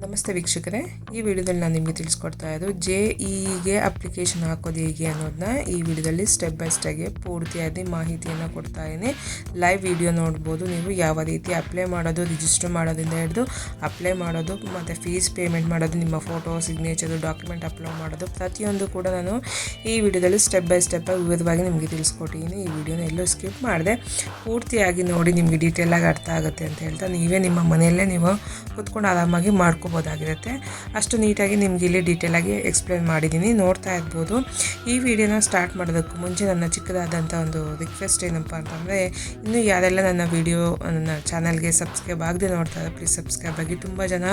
ನಮಸ್ತೆ ವೀಕ್ಷಕರೇ, ಈ ವಿಡಿಯೋದಲ್ಲಿ ನಾನು ನಿಮಗೆ ತಿಳಿಸ್ಕೊಡ್ತಾ ಇದ್ದು ಜೆ ಇಗೆ ಅಪ್ಲಿಕೇಶನ್ ಹಾಕೋದು ಹೇಗೆ ಅನ್ನೋದನ್ನ ಈ ವಿಡಿಯೋದಲ್ಲಿ ಸ್ಟೆಪ್ ಬೈ ಸ್ಟೆಪ್ಗೆ ಪೂರ್ತಿಯಾಗಿ ಮಾಹಿತಿಯನ್ನು ಕೊಡ್ತಾ ಇದ್ದೀನಿ. ಲೈವ್ ವಿಡಿಯೋ ನೋಡ್ಬೋದು ನೀವು, ಯಾವ ರೀತಿ ಅಪ್ಲೈ ಮಾಡೋದು ರಿಜಿಸ್ಟರ್ ಮಾಡೋದ್ರಿಂದ ಹಿಡಿದು ಅಪ್ಲೈ ಮಾಡೋದು, ಮತ್ತು ಫೀಸ್ ಪೇಮೆಂಟ್ ಮಾಡೋದು, ನಿಮ್ಮ ಫೋಟೋ ಸಿಗ್ನೇಚರು ಡಾಕ್ಯುಮೆಂಟ್ ಅಪ್ಲೋಡ್ ಮಾಡೋದು, ಪ್ರತಿಯೊಂದು ಕೂಡ ನಾನು ಈ ವಿಡಿಯೋದಲ್ಲಿ ಸ್ಟೆಪ್ ಬೈ ಸ್ಟೆಪ್ ವಿವಿಧವಾಗಿ ನಿಮಗೆ ತಿಳಿಸ್ಕೊಟ್ಟಿದ್ದೀನಿ. ಈ ವಿಡಿಯೋನ ಎಲ್ಲೂ ಸ್ಕಿಪ್ ಮಾಡಿದೆ ಪೂರ್ತಿಯಾಗಿ ನೋಡಿ ನಿಮಗೆ ಡೀಟೇಲಾಗಿ ಅರ್ಥ ಆಗುತ್ತೆ ಅಂತ ಹೇಳ್ತಾ, ನೀವೇ ನಿಮ್ಮ ಮನೆಯಲ್ಲೇ ನೀವು ಕೂತ್ಕೊಂಡು ಆರಾಮಾಗಿ ಮಾಡ್ಕೋಬೋದಾಗಿರುತ್ತೆ ಅಷ್ಟು ನೀಟಾಗಿ ನಿಮ್ಗೆ ಇಲ್ಲಿ ಡೀಟೇಲಾಗಿ ಎಕ್ಸ್ಪ್ಲೇನ್ ಮಾಡಿದ್ದೀನಿ ನೋಡ್ತಾ ಇರ್ಬೋದು. ಈ ವಿಡಿಯೋನ ಸ್ಟಾರ್ಟ್ ಮಾಡೋದಕ್ಕೂ ಮುಂಚೆ ನನ್ನ ಚಿಕ್ಕದಾದಂಥ ಒಂದು ರಿಕ್ವೆಸ್ಟ್ ಏನಪ್ಪ ಅಂತಂದರೆ, ಇನ್ನೂ ಯಾರೆಲ್ಲ ನನ್ನ ವಿಡಿಯೋ ನನ್ನ ಚಾನಲ್ಗೆ ಸಬ್ಸ್ಕ್ರೈಬ್ ಆಗದೆ ನೋಡ್ತಾ ಇದ್ದಾರೆ ಪ್ಲೀಸ್ ಸಬ್ಸ್ಕ್ರೈಬ್ ಆಗಿ. ತುಂಬ ಜನ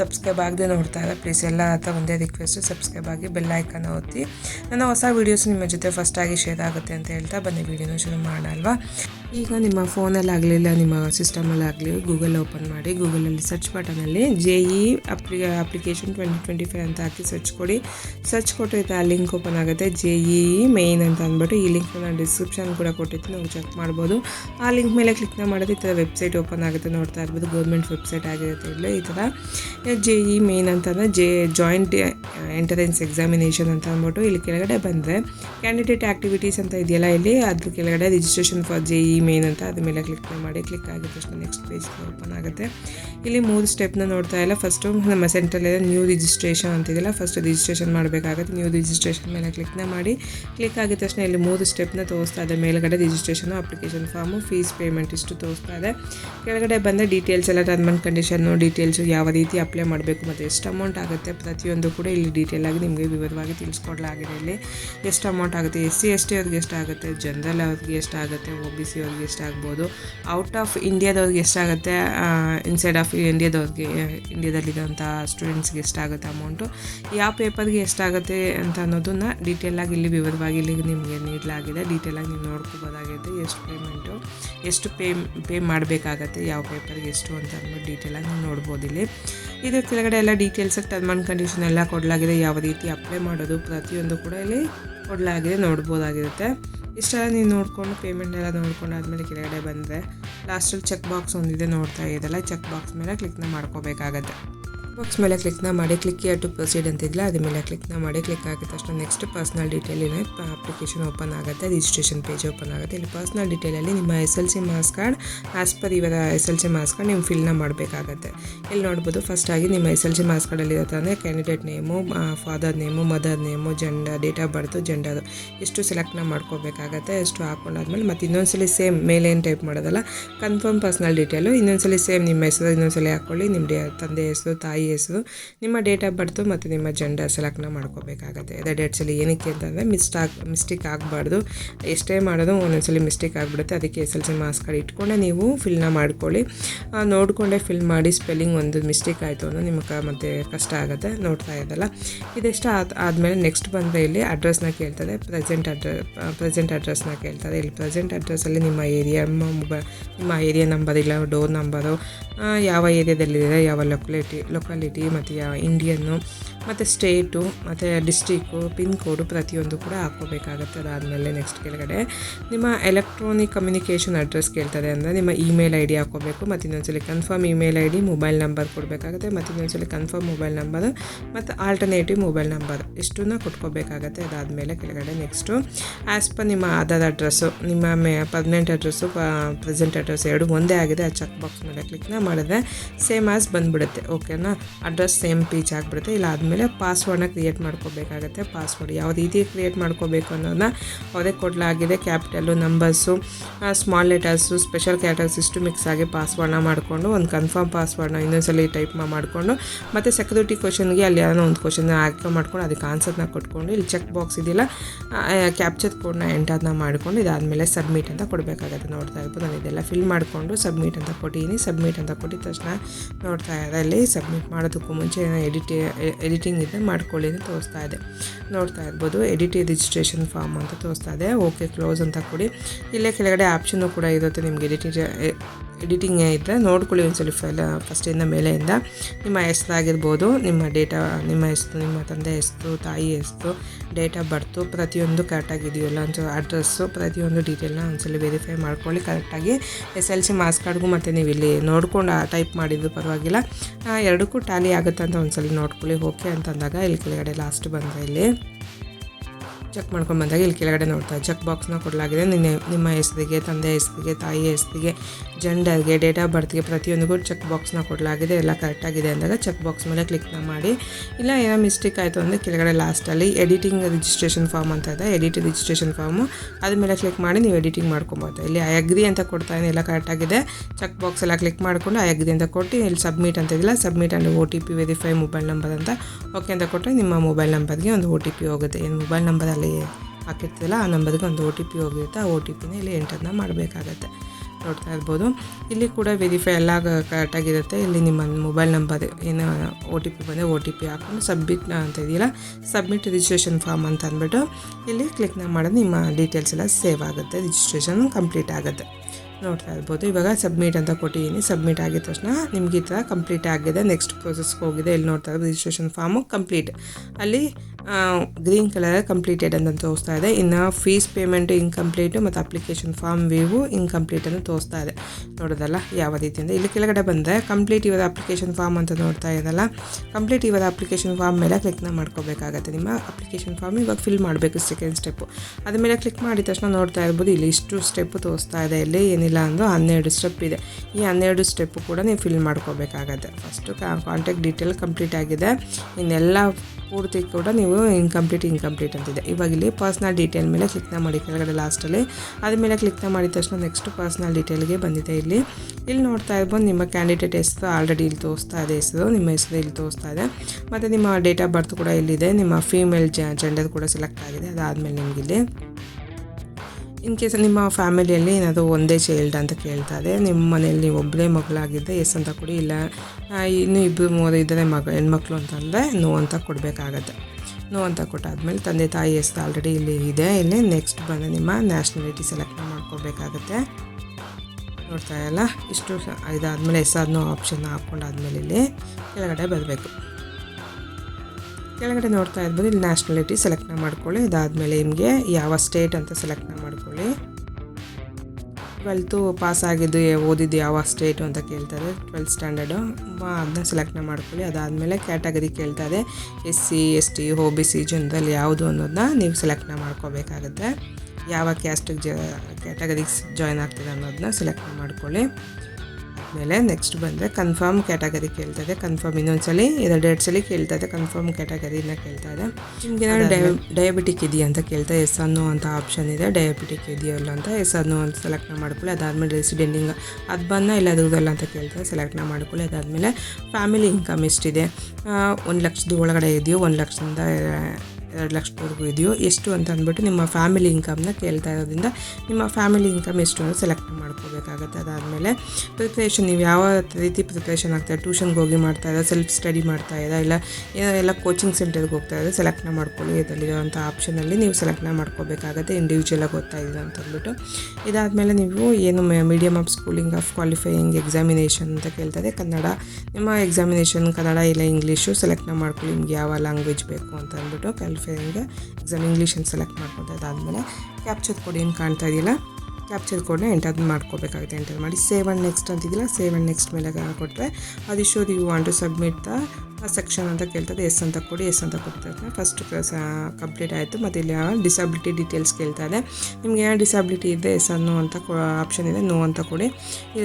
ಸಬ್ಸ್ಕ್ರೈಬ್ ಆಗದೆ ನೋಡ್ತಾ ಇದ್ದಾರೆ ಪ್ಲೀಸ್ ಎಲ್ಲ ಹತ್ರ ಒಂದೇ ರಿಕ್ವೆಸ್ಟು ಸಬ್ಸ್ಕ್ರೈಬ್ ಆಗಿ ಬೆಲ್ ಐಕನ್ ಒತ್ತಿ. ನನ್ನ ಹೊಸ ವೀಡಿಯೋಸ್ ನಿಮ್ಮ ಜೊತೆ ಫಸ್ಟಾಗಿ ಶೇರ್ ಆಗುತ್ತೆ ಅಂತ ಹೇಳ್ತಾ ಬನ್ನಿ. ವಿಡಿಯೋನ ಶುರು ಮಾಡೋಣ ಅಲ್ವಾ? ಈಗ ನಿಮ್ಮ ಫೋನಲ್ಲಿ ಆಗಲಿಲ್ಲ ನಿಮ್ಮ ಸಿಸ್ಟಮಲ್ಲಿ ಆಗಲಿ ಗೂಗಲ್ ಓಪನ್ ಮಾಡಿ, ಗೂಗಲಲ್ಲಿ ಸರ್ಚ್ ಬಟನಲ್ಲಿ ಜೆ ಇ ಅಪ್ಲಿ, ಅಪ್ಲಿಕೇಶನ್ ಟ್ವೆಂಟಿ ಟ್ವೆಂಟಿ ಫೈವ್ ಅಂತ ಹಾಕಿ ಸರ್ಚ್ ಕೊಡಿ. ಸರ್ಚ್ ಕೊಟ್ಟಿದ್ದ ಆ ಲಿಂಕ್ ಓಪನ್ ಆಗುತ್ತೆ, ಜೆ ಇ ಮೇಯ್ನ್ ಅಂತ ಅಂದ್ಬಿಟ್ಟು ಈ ಲಿಂಕ್ ನಾನು ಡಿಸ್ಕ್ರಿಪ್ಷನ್ ಕೂಡ ಕೊಟ್ಟಿದ್ದು ನಾವು ಚೆಕ್ ಮಾಡ್ಬೋದು. ಆ ಲಿಂಕ್ ಮೇಲೆ ಕ್ಲಿಕ್ನ ಮಾಡೋದು ಈ ಥರ ವೆಬ್ಸೈಟ್ ಓಪನ್ ಆಗುತ್ತೆ, ನೋಡ್ತಾ ಇರ್ಬೋದು, ಗೌರ್ಮೆಂಟ್ ವೆಬ್ಸೈಟ್ ಆಗಿರುತ್ತೆ ಇಲ್ಲಿ ಈ ಥರ. ಜೆ ಇ ಮೇನ್ ಅಂತಂದರೆ ಜೆ ಜಾಯಿಂಟ್ ಎಂಟ್ರೆನ್ಸ್ ಎಕ್ಸಾಮಿನೇಷನ್ ಅಂತ ಅಂದ್ಬಿಟ್ಟು ಇಲ್ಲಿ ಕೆಳಗಡೆ ಬಂದರೆ, ಕ್ಯಾಂಡಿಡೇಟ್ ಆ್ಯಕ್ಟಿವಿಟೀಸ್ ಅಂತ ಇದೆಯಲ್ಲ ಇಲ್ಲಿ, ಅದ್ರ ಕೆಳಗಡೆ registration for J E main ಅಂತ ಅದ್ರ ಮೇಲೆ ಕ್ಲಿಕ್ ಮಾಡಿ ಕ್ಲಿಕ್ ಆಗಿದ ತಕ್ಷಣ ನೆಕ್ಸ್ಟ್ ಪೇಜ್ ಓಪನ್ ಆಗುತ್ತೆ. ಇಲ್ಲಿ ಮೂರು ಸ್ಟೆಪ್ನ ನೋಡ್ತಾ ಇಲ್ಲ. ಫಸ್ಟು ನಮ್ಮ ಸೆಂಟ್ರಲ್ಲಿ ನ್ಯೂ ರಿಜಿಸ್ಟ್ರೇಷನ್ ಅಂತಿದೆಯಲ್ಲ ಫಸ್ಟ್ ರಿಜಿಸ್ಟ್ರೇಷನ್ ಮಾಡಬೇಕಾಗುತ್ತೆ. ನ್ಯೂ ರಿಜಿಸ್ಟ್ರೇಷನ್ ಮೇಲೆ ಕ್ಲಿಕ್ನ ಮಾಡಿ ಕ್ಲಿಕ್ ಆಗಿದ ತಕ್ಷಣ ಇಲ್ಲಿ ಮೂರು ಸ್ಟೆಪ್ನ ತೋರಿಸ್ತಾ ಇದೆ. ಮೇಲ್ಗಡೆ registration application form fees payment ಇಷ್ಟು ತೋರಿಸ್ತಾ ಇದೆ. ಕೆಳಗಡೆ ಬಂದ ಡೀಟೇಲ್ಸ್ ಎಲ್ಲ ಟರ್ಮ್ ಆ್ಯಂಡ್ ಕಂಡೀಷನ್ನು ಡೀಟೇಲ್ಸು ಯಾವ ರೀತಿ ಅಪ್ಲೈ ಮಾಡಬೇಕು ಮತ್ತು ಎಷ್ಟು ಅಮೌಂಟ್ ಆಗುತ್ತೆ ಪ್ರತಿಯೊಂದು ಕೂಡ ಇಲ್ಲಿ ಡೀಟೇಲ್ ಆಗಿ ನಿಮಗೆ ವಿವರವಾಗಿ ತಿಳಿಸ್ಕೊಡ್ಲಾಗಿದೆ ಇಲ್ಲಿ. ಎಷ್ಟು ಅಮೌಂಟ್ ಆಗುತ್ತೆ, ಎಸ್ ಸಿ, ಎಸ್ ಟಿ ಅವ್ರಿಗೆ ಎಷ್ಟಾಗುತ್ತೆ ಜನರಲ್ ಅವ್ರಿಗೆ ಎಷ್ಟಾಗುತ್ತೆ ಒ ಬಿ ಸಿ ಅವ್ರಿಗೆ ಎಷ್ಟಾಗ್ಬೋದು ಔಟ್ ಆಫ್ ಇಂಡಿಯಾದವ್ರಿಗೆ ಎಷ್ಟಾಗುತ್ತೆ ಇನ್ಸೈಡ್ ಆಫ್ ಇಂಡಿಯಾದವ್ರಿಗೆ ಇಂಡಿಯಾದಲ್ಲಿರೋಂಥ ಸ್ಟೂಡೆಂಟ್ಸ್ಗೆ ಎಷ್ಟಾಗುತ್ತೆ ಅಮೌಂಟು ಯಾವ ಪೇಪರ್ಗೆ ಎಷ್ಟಾಗುತ್ತೆ ಅಂತ ಅನ್ನೋದನ್ನ ಡೀಟೇಲಾಗಿ ಇಲ್ಲಿ ವಿವರವಾಗಿ ಇಲ್ಲಿ ನಿಮಗೆ ನೀಡಲಾಗಿದೆ. ಡೀಟೇಲಾಗಿ ನೀವು ನೋಡ್ಕೋಬೋದಾಗಿದೆ ಎಷ್ಟು ಪೇಮೆಂಟು ಎಷ್ಟು ಪೇ ಪೇ ಮಾಡಬೇಕಾಗತ್ತೆ, ಯಾವ ಪೇಪರ್ಗೆ ಎಷ್ಟು ಅಂತ ಅಂದ್ಬಿಟ್ಟು ಡೀಟೇಲಾಗಿ ನೀವು ನೋಡ್ಬೋದು ಇಲ್ಲಿ. ಇದ್ರ ಕೆಳಗಡೆ ಎಲ್ಲ ಡೀಟೇಲ್ಸ್ ಟರ್ಮ್ ಆ್ಯಂಡ್ ಕಂಡೀಷನ್ ಎಲ್ಲ ಕೊಡಲಾಗಿದೆ. ಯಾವ ರೀತಿ ಅಪ್ಲೈ ಮಾಡೋದು ಪ್ರತಿಯೊಂದು ಕೂಡ ಇಲ್ಲಿ ಕೊಡಲಾಗಿದೆ, ನೋಡ್ಬೋದಾಗಿರುತ್ತೆ. ಇಷ್ಟೆಲ್ಲ ನೀವು ನೋಡಿಕೊಂಡು ಪೇಮೆಂಟ್ ಎಲ್ಲ ನೋಡ್ಕೊಂಡು ಆದಮೇಲೆ ಕೆಳಗಡೆ ಬಂದರೆ ಲಾಸ್ಟಲ್ಲಿ ಚೆಕ್ ಬಾಕ್ಸ್ ಒಂದಿದೆ ನೋಡ್ತಾ ಇದ್ದಲ್ಲ ಚೆಕ್ ಬಾಕ್ಸ್ ಮೇಲೆ ಕ್ಲಿಕ್ನ ಮಾಡ್ಕೋಬೇಕಾಗತ್ತೆ. ಬಾಕ್ಸ್ ಮೇಲೆ ಕ್ಲಿಕ್ನ ಮಾಡಿ ಕ್ಲಿಕ್ ಇಯರ್ ಟು ಪ್ರೊಸೀಡ್ ಅಂತಿದ್ಲ ಅದ ಮೇಲೆ ಕ್ಲಿಕ್ನ ಮಾಡಿ ಕ್ಲಿಕ್ ಆಗಿದ ತಕ್ಷಣ ನೆಕ್ಸ್ಟ್ ಪರ್ಸ್ನಲ್ ಡೀಟೇಲ್ ಇದೆ ಅಪ್ಲಿಕೇಶನ್ ಓಪನ್ ಆಗುತ್ತೆ ರಿಜಿಸ್ಟ್ರೇಷನ್ ಪೇಜ್ ಓಪನ್ ಆಗುತ್ತೆ. ಇಲ್ಲಿ ಪರ್ಸ್ನಲ್ ಡೀಟೇಲಲ್ಲಿ ನಿಮ್ಮ S L C marks card as per ಇವರ S L C marks card ನೀವು ಫಿಲ್ನ ಮಾಡಬೇಕಾಗತ್ತೆ. ಇಲ್ಲಿ ನೋಡ್ಬೋದು ಆಗಿ ನಿಮ್ಮ ಎಸ್ ಎಲ್ ಸಿ ಮಾರ್ಕ್ಸ್ ಕಾರ್ಡಲ್ಲಿ ಇರುತ್ತೆ ಅಂದರೆ candidate name father name mother name gender date of birth gender ಎಷ್ಟು ಸೆಲೆಕ್ಟ್ನ ಮಾಡ್ಕೋಬೇಕಾಗತ್ತೆ, ಎಷ್ಟು ಹಾಕೊಂಡಾದ್ಮೇಲೆ ಮತ್ತು ಇನ್ನೊಂದ್ಸಲಿ ಸೇಮ್ ಮೇಲೆ ಏನು ಟೈಪ್ ಮಾಡೋದಲ್ಲ ಕನ್ಫರ್ಮ್ ಪರ್ಸ್ನಲ್ ಡೀಟೇಲು ಇನ್ನೊಂದ್ಸಲಿ ಸೇಮ್ ನಿಮ್ಮ ಹೆಸರು, ಇನ್ನೊಂದ್ಸಲಿ ಹಾಕ್ಕೊಳ್ಳಿ ನಿಮ್ಮ ತಂದೆ ಹೆಸರು, ತಾಯಿ ಹೆಸರು, ನಿಮ್ಮ ಡೇಟ್ ಆಫ್ ಬರ್ತು ಮತ್ತು ನಿಮ್ಮ ಜೆಂಡರ್ ಸೆಲೆಕ್ಟ್ನ ಮಾಡ್ಕೋಬೇಕಾಗತ್ತೆ. ಅದೇ ಡೇಟ್ಸಲ್ಲಿ ಏನಕ್ಕೆ ಅಂತಂದರೆ ಮಿಸ್ಟಾಕ್ ಮಿಸ್ಟೇಕ್ ಆಗಬಾರ್ದು. ಎಷ್ಟೇ ಮಾಡೋದು ಒಂದೊಂದ್ಸಲಿ ಮಿಸ್ಟೇಕ್ ಆಗಿಬಿಡುತ್ತೆ. ಅದಕ್ಕೆ S L C marks card ಇಟ್ಕೊಂಡೆ ನೀವು ಫಿಲ್ನ ಮಾಡ್ಕೊಳ್ಳಿ. ನೋಡಿಕೊಂಡೆ ಫಿಲ್ ಮಾಡಿ ಸ್ಪೆಲ್ಲಿಂಗ್ ಒಂದು ಮಿಸ್ಟೇಕ್ ಆಯಿತು ಅಂದರೆ ನಿಮಗೆ ಮತ್ತೆ ಕಷ್ಟ ಆಗುತ್ತೆ. ನೋಡ್ತಾ ಇದ್ದಲ್ಲ ಇದೆಷ್ಟು ಆದ ಆದಮೇಲೆ ನೆಕ್ಸ್ಟ್ ಬಂದರೆ ಇಲ್ಲಿ ಅಡ್ರೆಸ್ನ ಕೇಳ್ತದೆ. ಪ್ರೆಸೆಂಟ್ ಅಡ್ರೆಸ್ ಪ್ರೆಸೆಂಟ್ ಅಡ್ರೆಸ್ನ ಕೇಳ್ತದೆ. ಇಲ್ಲಿ ಪ್ರೆಸೆಂಟ್ ಅಡ್ರೆಸ್ಸಲ್ಲಿ ನಿಮ್ಮ ಏರಿಯಾ ಮೊಬೈಲ್ ನಿಮ್ಮ ಏರಿಯಾ ನಂಬರ್ ಇಲ್ಲ ಡೋರ್ ನಂಬರು ಯಾವ ಏರಿಯಾದಲ್ಲಿದೆ ಯಾವ ಲೊಕ್ಯಾಲಿಟಿ ಲೊಕ್ಯಾಲಿಟಿ ಮತ್ತು ಯಾವ ಇಂಡಿಯನ್ನು ಮತ್ತು ಸ್ಟೇಟು, ಮತ್ತು ಡಿಸ್ಟಿಕ್ಕು, ಪಿನ್ ಕೋಡು ಪ್ರತಿಯೊಂದು ಕೂಡ ಹಾಕ್ಕೋಬೇಕಾಗತ್ತೆ. ಅದಾದಮೇಲೆ ನೆಕ್ಸ್ಟ್ ಕೆಳಗಡೆ ನಿಮ್ಮ ಎಲೆಕ್ಟ್ರಾನಿಕ್ ಕಮ್ಯುನಿಕೇಷನ್ ಅಡ್ರೆಸ್ ಕೇಳ್ತದೆ ಅಂದರೆ ನಿಮ್ಮ ಇಮೇಲ್ ಐ ಡಿ ಹಾಕ್ಕೋಬೇಕು, ಮತ್ತು ಇನ್ನೊಂದ್ಸಲಿ confirm email I D mobile number ಕೊಡಬೇಕಾಗುತ್ತೆ, ಮತ್ತು ಇನ್ನೊಂದ್ಸಲಿ ಕನ್ಫರ್ಮ್ ಮೊಬೈಲ್ ನಂಬರ್, ಮತ್ತು ಆಲ್ಟರ್ನೇಟಿವ್ ಮೊಬೈಲ್ ನಂಬರ್ ಇಷ್ಟನ್ನು ಕೊಟ್ಕೋಬೇಕಾಗತ್ತೆ. ಅದಾದಮೇಲೆ ಕೆಳಗಡೆ ನೆಕ್ಸ್ಟು ಆ್ಯಸ್ ಪರ್ ನಿಮ್ಮ ಆಧಾರ್ ಅಡ್ರೆಸ್ಸು, ನಿಮ್ಮ ಮೇ ಪರ್ಮನೆಂಟ್ ಅಡ್ರೆಸ್ಸು ಪ್ರೆಸೆಂಟ್ ಅಡ್ರೆಸ್ ಎರಡು ಒಂದೇ ಆಗಿದೆ, ಆ ಚೆಕ್ ಬಾಕ್ಸ್ ಮೇಲೆ ಕ್ಲಿಕ್ನ ಮಾಡಿದ್ರೆ ಸೇಮ್ ಆಸ್ ಬಂದ್ಬಿಡುತ್ತೆ. ಓಕೆನಾ ಅಡ್ರೆಸ್ ಸೇಮ್ ಪೀಚ್ ಆಗಿಬಿಡುತ್ತೆ. ಇಲ್ಲ ಆದಮೇಲೆ ಪಾಸ್ವರ್ಡ್ನ ಕ್ರಿಯೇಟ್ ಮಾಡ್ಕೋಬೇಕಾಗತ್ತೆ. ಪಾಸ್ವರ್ಡ್ ಯಾವ ರೀತಿ ಕ್ರಿಯೇಟ್ ಮಾಡ್ಕೋಬೇಕು ಅನ್ನೋದನ್ನ ಅವರೇ ಕೊಡಲಾಗಿದೆ. Capital numbers small letters special characters ಇಷ್ಟು ಮಿಕ್ಸ್ ಆಗಿ ಪಾಸ್ವರ್ಡ್ನ ಮಾಡಿಕೊಂಡು, ಒಂದು ಕನ್ಫರ್ಮ್ ಪಾಸ್ವರ್ಡ್ನ ಇನ್ನೊಂದ್ಸಲಿ ಟೈಪ್ ಮಾಡಿಕೊಂಡು, ಮತ್ತು ಸೆಕ್ಯೂರಿಟಿ ಕ್ವಶನ್ಗೆ ಅಲ್ಲಿ ಯಾರೋ ಒಂದು ಕ್ವಶನ್ ಆಯ್ಕೆ ಮಾಡ್ಕೊಂಡು ಅದಕ್ಕೆ ಆನ್ಸರ್ನ ಕೊಟ್ಕೊಂಡು, ಇಲ್ಲಿ ಚೆಕ್ ಬಾಕ್ಸ್ ಇದೆಯಲ್ಲ ಕ್ಯಾಪ್ಚರ್ ಕೋಡ್ನ ಎಂಟರ್ನ ಮಾಡಿಕೊಂಡು ಇದಾದಮೇಲೆ ಸಬ್ಮಿಟ್ ಅಂತ ಕೊಡಬೇಕಾಗತ್ತೆ. ನೋಡ್ತಾ ಇರ್ಬೋದು. ನಾನು ಇದೆಲ್ಲ ಫಿಲ್ ಮಾಡಿಕೊಂಡು ಸಬ್ಮಿಟ್ ಅಂತ ಕೊಟ್ಟಿದ್ದೀನಿ ಸಬ್ಮಿಟ್ ಅಂತ ಕೊಟ್ಟಿದ ತಕ್ಷಣ ನೋಡ್ತಾ ಇದ್ದಾರೆ ಅಲ್ಲಿ ಸಬ್ಮಿಟ್ ಮಾಡೋದಕ್ಕೂ ಮುಂಚೆ ಏನೋ ಎಡಿಟಿ ಎಡಿಟಿಂಗ್ ಇದೆ, ಮಾಡ್ಕೊಳ್ಳಿ ಅಂತ ತೋರಿಸ್ತಾ ಇದೆ. ನೋಡ್ತಾ ಇರ್ಬೋದು ಎಡಿಟ್ ರಿಜಿಸ್ಟ್ರೇಷನ್ ಫಾರ್ಮ್ ಅಂತ ತೋರಿಸ್ತಾ ಇದೆ. ಓಕೆ ಕ್ಲೋಸ್ ಅಂತ ಕೊಡಿ. ಇಲ್ಲೇ ಕೆಳಗಡೆ ಆಪ್ಷನ್ನು ಕೂಡ ಇರುತ್ತೆ ನಿಮಗೆ ಎಡಿಟಿಂಗ್ ಎಡಿಟಿಂಗ್ ಇದ್ದರೆ ನೋಡ್ಕೊಳ್ಳಿ ಒಂದ್ಸಲ ಫೈಲ್ ಫಸ್ಟಿಂದ ಮೇಲೆಯಿಂದ. ನಿಮ್ಮ ಹೆಸರಾಗಿರ್ಬೋದು ನಿಮ್ಮ ಡೇಟಾ ನಿಮ್ಮ ಹೆಸರು, ನಿಮ್ಮ ತಂದೆ ಹೆಸರು, ತಾಯಿ ಹೆಸರು ಡೇಟ್ ಆಫ್ ಬರ್ತು ಪ್ರತಿಯೊಂದು ಕರೆಕ್ಟಾಗಿದೆಯಲ್ಲ ಒಂದು ಅಡ್ರೆಸ್ಸು ಪ್ರತಿಯೊಂದು ಡೀಟೇಲ್ನ ಒಂದ್ಸಲ ವೆರಿಫೈ ಮಾಡ್ಕೊಳ್ಳಿ ಕರೆಕ್ಟಾಗಿ ಎಸ್ ಎಲ್ ಸಿ ಮಾರ್ಕ್ಸ್ ಕಾರ್ಡ್ಗೂ ಮತ್ತು ನೀವು ಇಲ್ಲಿ ನೋಡ್ಕೊಂಡು ಟೈಪ್ ಮಾಡಿದ್ದು ಪರವಾಗಿಲ್ಲ. ಎರಡಕ್ಕೂ ಟ್ಯಾಲಿ ಆಗುತ್ತೆ ಅಂತ ಒಂದ್ಸಲ ನೋಡ್ಕೊಳ್ಳಿ. ಓಕೆ ಅಂತಂದಾಗ ಇಲ್ಲಿ ಕೆಳಗಡೆ ಲಾಸ್ಟ್ ಬಂದರೆ ಇಲ್ಲಿ. ಚೆಕ್ ಮಾಡ್ಕೊಂಡು ಬಂದಾಗ ಇಲ್ಲಿ ಕೆಳಗಡೆ ನೋಡ್ತಾ ಚೆಕ್ ಬಾಕ್ಸ್ನ ಕೊಡಲಾಗಿದೆ. ನಿನ್ನೆ ನಿಮ್ಮ ಹೆಸರಿಗೆ, ತಂದೆ ಹೆಸರಿಗೆ, ತಾಯಿ ಹೆಸರಿಗೆ, ಜೆಂಡರ್ಗೆ, ಡೇಟ್ ಆಫ್ ಬರ್ತ್ಗೆ ಪ್ರತಿಯೊಂದಿಗೂ ಚೆಕ್ ಬಾಕ್ಸ್ನ ಕೊಡಲಾಗಿದೆ. ಎಲ್ಲ ಕರೆಕ್ಟಾಗಿದೆ ಅಂದಾಗ ಚೆಕ್ ಬಾಕ್ಸ್ ಮೇಲೆ ಕ್ಲಿಕ್ನ ಮಾಡಿ. ಇಲ್ಲ, ಏನೋ ಮಿಸ್ಟೇಕ್ ಆಯಿತು ಅಂದರೆ ಕೆಳಗಡೆ ಲಾಸ್ಟಲ್ಲಿ ಎಡಿಟಿಂಗ್ ರಿಜಿಸ್ಟ್ರೇಷನ್ ಫಾರ್ಮ್ ಅಂತ ಇದೆ. ಎಡಿಟ್ ರಿಜಿಸ್ಟ್ರೇಷನ್ ಫಾರ್ಮು ಅದ್ರ ಮೇಲೆ ಕ್ಲಿಕ್ ಮಾಡಿ ನೀವು ಎಡಿಟಿಂಗ್ ಮಾಡ್ಕೊಬೋದು. ಇಲ್ಲಿ ಐ ಅಗ್ರಿ ಅಂತ ಕೊಡ್ತಾ ಎಲ್ಲ ಕರೆಕ್ಟಾಗಿದೆ ಚೆಕ್ ಬಾಕ್ಸ್ ಎಲ್ಲ ಕ್ಲಿಕ್ ಮಾಡಿಕೊಂಡು ಐ ಅಗ್ರಿ ಅಂತ ಕೊಟ್ಟು ಇಲ್ಲಿ ಸಬ್ಮಿಟ್ ಅಂತ ಇದಿಲ್ಲ submit and O T P verify mobile number ಅಂತ. ಓಕೆ ಅಂತ ಕೊಟ್ಟರೆ ನಿಮ್ಮ ಮೊಬೈಲ್ ನಂಬರ್ಗೆ ಒಂದು ಓ ಟಿ ಪಿ ಹೋಗುತ್ತೆ. ಏನು ಮೊಬೈಲ್ ನಂಬರಲ್ಲಿ ಹಾಕಿರ್ತಿಲ್ಲ ಆ ನಂಬರ್ಗೆ ಒಂದು ಓ ಟಿ ಪಿ ಹೋಗಿರುತ್ತೆ. ಆ ಒ ಟಿ ಪಿನ ಇಲ್ಲಿ ಎಂಟರ್ನ ಮಾಡಬೇಕಾಗತ್ತೆ. ನೋಡ್ತಾ ಇರ್ಬೋದು. ಇಲ್ಲಿ ಕೂಡ ವೆರಿಫೈ ಎಲ್ಲ ಕರೆಕ್ಟಾಗಿರುತ್ತೆ ಇಲ್ಲಿ ನಿಮ್ಮ ಮೊಬೈಲ್ ನಂಬರ್ ಏನು ಒ ಟಿ ಪಿ ಬಂದರೆ ಒ ಟಿ ಪಿ ಹಾಕೊಂಡು ಸಬ್ಮಿಟ್ ಅಂತ ಇದೆಯಲ್ಲ ಸಬ್ಮಿಟ್ ರಿಜಿಸ್ಟ್ರೇಷನ್ ಫಾರ್ಮ್ ಅಂತ ಅಂದ್ಬಿಟ್ಟು ಇಲ್ಲಿ ಕ್ಲಿಕ್ನ ಮಾಡೋದು ನಿಮ್ಮ ಡೀಟೇಲ್ಸ್ ಎಲ್ಲ ಸೇವ್ ಆಗುತ್ತೆ. ರಿಜಿಸ್ಟ್ರೇಷನ್ ಕಂಪ್ಲೀಟ್ ಆಗುತ್ತೆ. ನೋಡ್ತಾ ಇರ್ಬೋದು. ಇವಾಗ ಸಬ್ಮಿಟ್ ಅಂತ ಕೊಟ್ಟಿದ್ದೀನಿ. ಸಬ್ಮಿಟ್ ಆಗಿದ ತಕ್ಷಣ ನಿಮ್ಗೆ ಈ ಥರ ಕಂಪ್ಲೀಟ್ ಆಗಿದೆ. ನೆಕ್ಸ್ಟ್ ಪ್ರೊಸೆಸ್ಗೆ ಹೋಗಿದೆ. ಇಲ್ಲಿ ನೋಡ್ತಾ ಇರೋದು ರಿಜಿಸ್ಟ್ರೇಷನ್ ಫಾರ್ಮು ಕಂಪ್ಲೀಟ್ ಅಲ್ಲಿ ಗ್ರೀನ್ ಕಲರ್ ಕಂಪ್ಲೀಟೆಡ್ ಅಂತ ತೋರಿಸ್ತಾ ಇದೆ. ಇನ್ನು ಫೀಸ್ ಪೇಮೆಂಟ್ ಇನ್ಕಂಪ್ಲೀಟು ಮತ್ತು ಅಪ್ಲಿಕೇಶನ್ ಫಾರ್ಮ್ ವೀವು ಇನ್ಕಂಪ್ಲೀಟ್ ಅಂತ ತೋರಿಸ್ತಾ ಇದೆ. ನೋಡೋದಲ್ಲ ಯಾವ ರೀತಿಯಿಂದ. ಇಲ್ಲಿ ಕೆಳಗಡೆ ಬಂದರೆ ಕಂಪ್ಲೀಟ್ ಇವರ ಅಪ್ಲಿಕೇಶನ್ ಫಾರ್ಮ್ ಅಂತ ನೋಡ್ತಾ ಇದಲ್ಲ. ಕಂಪ್ಲೀಟ್ ಇವರ ಅಪ್ಲಿಕೇಶನ್ ಫಾರ್ಮ್ ಮೇಲೆ ಕ್ಲಿಕ್ನ ಮಾಡ್ಕೋಬೇಕಾಗತ್ತೆ. ನಿಮ್ಮ ಅಪ್ಲಿಕೇಶನ್ ಫಾರ್ಮ್ ಇವಾಗ ಫಿಲ್ ಮಾಡಬೇಕು ಸೆಕೆಂಡ್ ಸ್ಟೆಪ್ಪು ಅದ ಮೇಲೆ ಕ್ಲಿಕ್ ಮಾಡಿದ ತಕ್ಷಣ ನೋಡ್ತಾ ಇರ್ಬೋದು, ಇಲ್ಲಿ ಇಷ್ಟು ಸ್ಟೆಪ್ಪು ತೋರಿಸ್ತಾ ಇದೆ. ಇಲ್ಲಿ ಏನಿಲ್ಲ ಅಂದರೂ ಹನ್ನೆರಡು ಸ್ಟೆಪ್ ಇದೆ. ಈ ಹನ್ನೆರಡು ಸ್ಟೆಪ್ಪು ಕೂಡ ನೀವು ಫಿಲ್ ಮಾಡ್ಕೋಬೇಕಾಗತ್ತೆ. ಫಸ್ಟು ಕಾಂಟ್ಯಾಕ್ಟ್ ಡೀಟೇಲ್ ಕಂಪ್ಲೀಟ್ ಆಗಿದೆ. ಇನ್ನೆಲ್ಲ ಪೂರ್ತಿ ಕೂಡ ನೀವು ಇನ್ಕಂಪ್ಲೀಟ್ ಇನ್ಕಂಪ್ಲೀಟ್ ಅಂತಿದೆ. ಇವಾಗ ಇಲ್ಲಿ ಪರ್ಸ್ನಲ್ ಡೀಟೇಲ್ ಮೇಲೆ ಕ್ಲಿಕ್ನ ಮಾಡಿ ಕೆಳಗಡೆ ಲಾಸ್ಟಲ್ಲಿ ಅದ್ರ ಮೇಲೆ ಕ್ಲಿಕ್ನ ಮಾಡಿದ ತಕ್ಷಣ ನೆಕ್ಸ್ಟ್ ಪರ್ಸ್ನಲ್ ಡೀಟೇಲ್ಗೆ ಬಂದಿದೆ ಇಲ್ಲಿ. ಇಲ್ಲಿ ನೋಡ್ತಾ ಇರ್ಬೋದು ನಿಮ್ಮ ಕ್ಯಾಂಡಿಡೇಟ್ ಹೆಸರು ಆಲ್ರೆಡಿ ಇಲ್ಲಿ ತೋರಿಸ್ತಾ ಇದೆ, ಹೆಸರು, ನಿಮ್ಮ ಹೆಸರು ಇಲ್ಲಿ ತೋರಿಸ್ತಾ ಇದೆ. ಮತ್ತು ನಿಮ್ಮ ಡೇಟ್ ಆಫ್ ಬರ್ತ್ ಕೂಡ ಇಲ್ಲಿದೆ. ನಿಮ್ಮ ಫೀಮೇಲ್ ಜೆಂಡರ್ ಕೂಡ ಸೆಲೆಕ್ಟ್ ಆಗಿದೆ. ಅದಾದಮೇಲೆ ನಿಮಗೆ ಇಲ್ಲಿ. ಇನ್ ಕೇಸ್ ನಿಮ್ಮ ಫ್ಯಾಮಿಲಿಯಲ್ಲಿ ಏನಾದರೂ ಒಂದೇ ಚೈಲ್ಡ್ ಅಂತ ಕೇಳ್ತಾ ಇದೆ, ನಿಮ್ಮ ಮನೆಯಲ್ಲಿ ನೀವು ಒಬ್ಬರೇ ಮಗಳಾಗಿದ್ದೆ ಎಸ್ ಅಂತ ಕೊಡಿ. ಇಲ್ಲ ಇನ್ನೂ ಇಬ್ಬರು ಮೂವರು ಇದ್ದರೆ ಮಗ, ಹೆಣ್ಮಕ್ಳು ಅಂತಂದರೆ ನೋ ಅಂತ ಕೊಡಬೇಕಾಗತ್ತೆ. ನೋ ಅಂತ ಕೊಟ್ಟಾದ್ಮೇಲೆ ತಂದೆ ತಾಯಿ ಹೆಸರು ಆಲ್ರೆಡಿ ಇಲ್ಲಿ ಇದೆ ಇಲ್ಲಿ ನೆಕ್ಸ್ಟ್ ಬಂದು ನಿಮ್ಮ ನ್ಯಾಷನಲಿಟಿ ಸೆಲೆಕ್ಟ್ ಮಾಡ್ಕೋಬೇಕಾಗತ್ತೆ ನೋಡ್ತಾ ಇಲ್ಲ ಇಷ್ಟು ಇದಾದಮೇಲೆ ಎಸಾದ್ನೋ ಆಪ್ಷನ್ ಹಾಕ್ಕೊಂಡಾದ್ಮೇಲೆ ಇಲ್ಲಿ ಕೆಳಗಡೆ ಬರಬೇಕು ಕೆಳಗಡೆ ನೋಡ್ತಾ ಇದ್ಬೋದು ಇಲ್ಲಿ ನ್ಯಾಷನಲಿಟಿ ಸೆಲೆಕ್ಟ್ ಮಾಡ್ಕೊಳ್ಳಿ ಇದಾದಮೇಲೆ ನಿಮಗೆ ಯಾವ ಸ್ಟೇಟ್ ಅಂತ ಸೆಲೆಕ್ಟ್ ಮಾಡ್ಕೊಳ್ಳಿ ಟ್ವೆಲ್ತು ಪಾಸ್ ಆಗಿದ್ದು ಓದಿದ್ದು ಯಾವ ಸ್ಟೇಟು ಅಂತ ಕೇಳ್ತಾರೆ. Twelfth standard. ಅದನ್ನ ಸೆಲೆಕ್ಟ್ನ ಮಾಡ್ಕೊಳ್ಳಿ. ಅದಾದಮೇಲೆ ಕ್ಯಾಟಗರಿ ಕೇಳ್ತಾ ಇದೆ. S C S T O B C general ಯಾವುದು ಅನ್ನೋದನ್ನ ನೀವು ಸೆಲೆಕ್ಟ್ನ ಮಾಡ್ಕೋಬೇಕಾಗುತ್ತೆ. ಯಾವ ಕ್ಯಾಸ್ಟಿಗೆ ಜ ಕ್ಯಾಟಗರಿಗೆ ಜಾಯ್ನ್ ಆಗ್ತದೆ ಅನ್ನೋದನ್ನ ಸೆಲೆಕ್ಟ್ ಮಾಡ್ಕೊಳ್ಳಿ. ಆಮೇಲೆ ನೆಕ್ಸ್ಟ್ ಬಂದರೆ ಕನ್ಫರ್ಮ್ ಕ್ಯಾಟಗರಿ ಕೇಳ್ತಾ ಇದೆ ಕನ್ಫರ್ಮ್ ಇನ್ನೊಂದ್ಸಲಿ ಎರಡು ಎರಡು ಸಲ ಕೇಳ್ತಾ ಇದೆ. ಕನ್ಫರ್ಮ್ ಕ್ಯಾಟಗರಿನ ಕೇಳ್ತಾ ಇದೆ ನಿಮ್ಗೆ ಡಯಾಬಿಟಿಕ್ ಇದೆಯಾ ಅಂತ ಕೇಳ್ತಾ ಎಸ್ ಅನ್ನೋ ಅಂತ ಆಪ್ಷನ್ ಇದೆ. ಡಯಾಬಿಟಿಕ್ ಇದೆಯಲ್ಲ ಅಂತ ಎಸ್ ಅನ್ನೋ ಅಂತ ಸೆಲೆಕ್ಟ್ ಮಾಡ್ಕೊಳ್ಳಿ. ಅದಾದಮೇಲೆ ರೆಸಿಡೆಂಟಿಂಗ್ ಅದು ಬಂದ ಇಲ್ಲ ದೂರಲ್ಲ ಅಂತ ಕೇಳ್ತಾರೆ ಸೆಲೆಕ್ಟ್ನ ಮಾಡ್ಕೊಳ್ಳಿ. ಅದಾದಮೇಲೆ ಫ್ಯಾಮಿಲಿ ಇನ್ಕಮ್ ಎಷ್ಟಿದೆ? ಒಂದು ಲಕ್ಷದ ಒಳಗಡೆ ಇದೆಯೋ ಒಂದು ಲಕ್ಷದಿಂದ ಎರಡು ಲಕ್ಷದವರೆಗೂ ಇದೆಯೋ ಎಷ್ಟು ಅಂತ ಅಂದ್ಬಿಟ್ಟು ನಿಮ್ಮ ಫ್ಯಾಮಿಲಿ ಇನ್ಕಮ್ನ ಕೇಳ್ತಾ ಇರೋದ್ರಿಂದ ನಿಮ್ಮ ಫ್ಯಾಮಿಲಿ ಇನ್ಕಮ್ ಎಷ್ಟು ಅಂತ ಸೆಲೆಕ್ಟ್ ಮಾಡ್ಕೋಬೇಕಾಗತ್ತೆ. ಅದಾದಮೇಲೆ ಪ್ರಿಪ್ರೇಷನ್, ನೀವು ಯಾವ ರೀತಿ ಪ್ರಿಪ್ರೇಷನ್ ಆಗ್ತಾ ಟ್ಯೂಷನ್ಗೆ ಹೋಗಿ ಮಾಡ್ತಾ ಇದ್ದ ಸೆಲ್ಫ್ ಸ್ಟಡಿ ಮಾಡ್ತಾ ಇದ್ದ ಇಲ್ಲ ಎಲ್ಲ ಕೋಚಿಂಗ್ ಸೆಂಟರ್ಗೆ ಹೋಗ್ತಾ ಇದ್ದ ಸೆಲೆಕ್ಟ್ನ ಮಾಡ್ಕೊಳ್ಳಿ ಇದರಲ್ಲಿರೋವಂಥ ಆಪ್ಷನಲ್ಲಿ ನೀವು ಸೆಲೆಕ್ಟ್ನ ಮಾಡ್ಕೋಬೇಕಾಗತ್ತೆ ಇಂಡಿವಿಜುವಲಾಗಿ ಓದ್ತಾ ಇದ್ದೀರ ಅಂತ ಅಂದ್ಬಿಟ್ಟು. ಇದಾದಮೇಲೆ ನೀವು ಏನು medium of schooling of qualifying examination ಅಂತ ಕೇಳ್ತಾರೆ ಕನ್ನಡ, ನಿಮ್ಮ ಎಕ್ಸಾಮಿನೇಷನ್ ಕನ್ನಡ ಇಲ್ಲ ಇಂಗ್ಲೀಷು ಸೆಲೆಕ್ಟ್ನ ಮಾಡ್ಕೊಳ್ಳಿ, ನಿಮ್ಗೆ ಯಾವ ಲ್ಯಾಂಗ್ವೇಜ್ ಬೇಕು ಅಂತ ಅಂದ್ಬಿಟ್ಟು ಕ್ವಾಲಿಫೈಯಿಂಗ್ ಎಕ್ಸಾಮ್ ಇಂಗ್ಲೀಷನ್ನು ಸೆಲೆಕ್ಟ್ ಮಾಡ್ಕೊತಾ ಅದಾದಮೇಲೆ ಕ್ಯಾಪ್ಚರ್ ಕೋಡ್ ಏನು ಕಾಣ್ತಾ ಇದೆಯಲ್ಲ ಕ್ಯಾಪ್ಚರ್ ಕೋಡ್ನ ಎಂಟರ್ ಮಾಡ್ಕೋಬೇಕಾಗುತ್ತೆ ಎಂಟರ್ ಮಾಡಿ ಸೇವ್ ನೆಕ್ಸ್ಟ್ ಅಂತಿದ್ದಿಲ್ಲ ಸೇವ್ ನೆಕ್ಸ್ಟ್ ಮೇಲೆ ಕೊಟ್ಟರೆ ಅದು sure you want to submit the section ಅಂತ ಕೇಳ್ತದೆ. ಎಸ್ ಅಂತ ಕೊಡಿ ಎಸ್ ಅಂತ ಕೊಡ್ತಾ ಫಸ್ಟ್ ಕಂಪ್ಲೀಟ್ ಆಯಿತು. ಮತ್ತು ಇಲ್ಲಿ ಡಿಸಬಿಲಿಟಿ ಡೀಟೇಲ್ಸ್ ಕೇಳ್ತಾ ಇದೆ. ನಿಮ್ಗೆ ಏನೋ ಡಿಸಬಿಲಿಟಿ ಇದೆ ಎಸ್ ಅನ್ನೋ ಅಂತ ಆಪ್ಷನ್ ಇದೆ ನೋ ಅಂತ ಕೊಡಿ.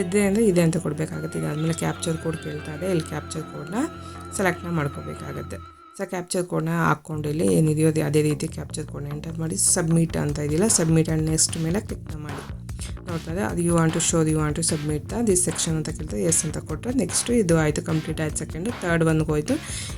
ಇದೆ ಅಂದರೆ ಇದೆ ಅಂತ ಕೊಡಬೇಕಾಗುತ್ತೆ. ಇದಾದಮೇಲೆ ಕ್ಯಾಪ್ಚರ್ ಕೋಡ್ ಕೇಳ್ತಾ ಇದೆ. ಇಲ್ಲಿ ಕ್ಯಾಪ್ಚರ್ ಕೋಡ್ನ ಸೆಲೆಕ್ಟ್ನ ಮಾಡ್ಕೋಬೇಕಾಗತ್ತೆ ಸೊ ಕ್ಯಾಪ್ಚರ್ ಕೋಡ್ನ ಹಾಕ್ಕೊಂಡು ಇಲ್ಲಿ ಏನಿದೆಯೋ ಅದೇ ಅದೇ ರೀತಿ ಕ್ಯಾಪ್ಚರ್ ಕೋಡ್ನ ಎಂಟರ್ ಮಾಡಿ ಸಬ್ಮಿಟ್ ಅಂತ ಇದೆಯಲ್ಲ ಸಬ್ಮಿಟ್ ಆ್ಯಂಡ್ ನೆಕ್ಸ್ಟ್ ಮೇಲೆ ಕ್ಲಿಕ್ ಮಾಡಿ. ನೋಡ್ತಾರೆ. ಅದು you want to sure you want to submit this section ಅಂತ ಕೇಳ್ತಾರೆ ಎಸ್ ಅಂತ ಕೊಟ್ಟರೆ ನೆಕ್ಸ್ಟು ಇದು ಆಯಿತು ಕಂಪ್ಲೀಟ್ ಆಯ್ತು ಸೆಕೆಂಡ್ ತರ್ಡ್ ಒನ್ಗೆ ಹೋಯ್ತು.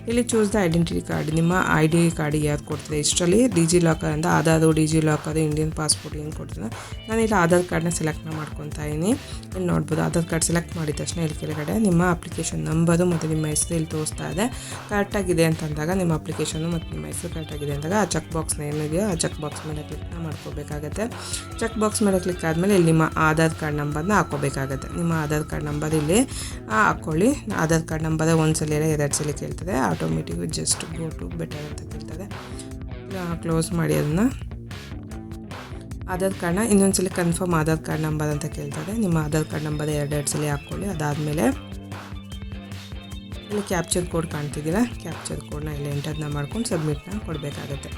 ಇಲ್ಲಿ ಚೂಸ್ ದ ಐಡೆಂಟಿಟಿ ಕಾರ್ಡ್ ನಿಮ್ಮ ಐ ಡಿ ಕಾರ್ಡ್ ಯಾರು ಕೊಡ್ತದೆ? ಇಷ್ಟರಲ್ಲಿ ಡಿ ಜಿ ಲಾಕರ್ ಅಂತ Aadhaar DigiLocker Indian passport ಏನು ಕೊಡ್ತದೆ? ನಾನು ಇಲ್ಲಿ ಆಧಾರ್ ಕಾರ್ಡ್ನ ಸೆಲೆಕ್ಟ್ ಮಾಡ್ಕೊತಾ ಇದ್ದೀನಿ. ಇಲ್ಲಿ ನೋಡ್ಬೋದು, ಆಧಾರ್ ಕಾರ್ಡ್ ಸೆಲೆಕ್ಟ್ ಮಾಡಿದ ತಕ್ಷಣ ಇಲ್ಲಿ ಕೆಳಗಡೆ ನಿಮ್ಮ ಅಪ್ಲಿಕೇಶನ್ ನಂಬರು ಮತ್ತು ನಿಮ್ಮ ಹೆಸರು ಇಲ್ಲಿ ತೋರಿಸ್ತಾ ಇದೆ. ಕರೆಕ್ಟಾಗಿದೆ ಅಂತಂದಾಗ ನಿಮ್ಮ ಅಪ್ಲಿಕೇಶನ್ ಮತ್ತು ನಿಮ್ಮ ಹೆಸರು ಕರೆಕ್ಟಾಗಿದೆ ಅಂದಾಗ ಆ ಚೆಕ್ ಬಾಕ್ಸ್ನ ಏನಿದೆಯೋ ಆ ಚೆಕ್ ಬಾಕ್ಸ್ ಮೇಲೆ ಕ್ಲಿಕ್ನ ಮಾಡ್ಕೋಬೇಕಾಗತ್ತೆ. ಚೆಕ್ ಬಾಕ್ಸ್ ಮೇಲೆ ಕ್ಲಿಕ್ ಆದಮೇಲೆ ಅದಾದಮೇಲೆ ಇಲ್ಲಿ ನಿಮ್ಮ ಆಧಾರ್ ಕಾರ್ಡ್ ನಂಬರ್ನ ಹಾಕೋಬೇಕಾಗತ್ತೆ ನಿಮ್ಮ ಆಧಾರ್ ಕಾರ್ಡ್ ನಂಬರ್ ಇಲ್ಲಿ ಹಾಕ್ಕೊಳ್ಳಿ. ಆಧಾರ್ ಕಾರ್ಡ್ ನಂಬರ್ ಒಂದು ಸಲ ಎರಡು ಸಲ ಕೇಳ್ತದೆ. Automatic just go to better ಅಂತ ಕೇಳ್ತದೆ. ಕ್ಲೋಸ್ ಮಾಡಿ ಅದನ್ನು. ಆಧಾರ್ ಕಾರ್ಡ್ನ ಇನ್ನೊಂದ್ಸಲ ಕನ್ಫರ್ಮ್ ಆಧಾರ್ ಕಾರ್ಡ್ ನಂಬರ್ ಅಂತ ಕೇಳ್ತದೆ. ನಿಮ್ಮ ಆಧಾರ್ ಕಾರ್ಡ್ ನಂಬರ್ ಎರಡೆರಡು ಸಲ ಹಾಕ್ಕೊಳ್ಳಿ. ಅದಾದಮೇಲೆ ಇಲ್ಲಿ ಕ್ಯಾಪ್ಚರ್ ಕೋಡ್ ಕಾಣ್ತಿದ್ದೀರಾ ಕ್ಯಾಪ್ಚರ್ ಕೋಡ್ನ ಇಲ್ಲಿ ಎಂಟರ್ನ ಮಾಡ್ಕೊಂಡು ಸಬ್ಮಿಟ್ನ ಕೊಡಬೇಕಾಗತ್ತೆ.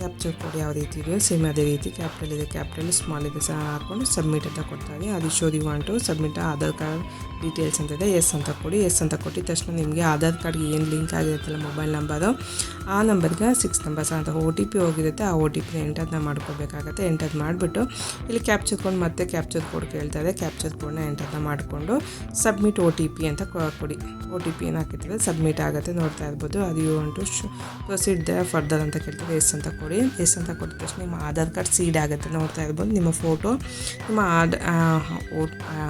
ಕ್ಯಾಪ್ಚರ್ ಕೋಡ್ ಯಾವ ರೀತಿ ಇದೆಯೋ ಸೇಮ್ ಅದೇ ರೀತಿ ಕ್ಯಾಪಿಟಲ್ ಇದೆ ಕ್ಯಾಪ್ಟಲ್ ಸ್ಮಾಲ್ ಇದೆ ಸಹ ಹಾಕ್ಕೊಂಡು ಸಬ್ಮಿಟ್ ಅಂತ ಕೊಡ್ತಾರೆ ಅದು sure you want to submit Aadhaar card details ಅಂತ ಇದೆ ಎಸ್ ಅಂತ ಕೊಡಿ. ಎಸ್ ಅಂತ ಕೊಟ್ಟಿದ ತಕ್ಷಣ ನಿಮಗೆ ಆಧಾರ್ ಕಾರ್ಡ್ಗೆ ಏನು ಲಿಂಕ್ ಆಗಿರುತ್ತಲ್ಲ ಮೊಬೈಲ್ ನಂಬರು ಆ ನಂಬರ್ಗೆ ಸಿಕ್ಸ್ ನಂಬರ್ಸ್ ಅಂತ ಓ ಟಿ ಪಿ ಹೋಗಿರುತ್ತೆ. ಆ ಓ ಟಿ ಪಿನ ಎಂಟರ್ನ ಮಾಡ್ಕೋಬೇಕಾಗತ್ತೆ. ಎಂಟರ್ ಮಾಡಿಬಿಟ್ಟು ಇಲ್ಲಿ ಕ್ಯಾಪ್ಚರ್ ಕೋಡ್ ಮತ್ತೆ ಕ್ಯಾಪ್ಚರ್ ಕೋಡ್ ಕೇಳ್ತಾರೆ ಕ್ಯಾಪ್ಚರ್ ಕೋಡ್ನ ಎಂಟರ್ನ ಮಾಡಿಕೊಂಡು ಸಬ್ಮಿಟ್ ಓ ಟಿ ಪಿ ಅಂತ ಕೊಡಿ. ಓ ಟಿ ಪಿ ಏನು ಸಬ್ಮಿಟ್ ಆಗುತ್ತೆ ನೋಡ್ತಾ ಇರ್ಬೋದು. ಅದು you to proceed the further ಅಂತ ಕೇಳ್ತಾರೆ. ಎಸ್ ಅಂತ ಕೊಡಿ. ಎಸ್ ಅಂತ ಕೊಟ್ಟ ತಕ್ಷಣ ನಿಮ್ಮ ಆಧಾರ್ ಕಾರ್ಡ್ ಸೀಡ್ ಆಗುತ್ತೆ ನೋಡ್ತಾ ಇರ್ಬೋದು. ನಿಮ್ಮ ಫೋಟೋ, ನಿಮ್ಮ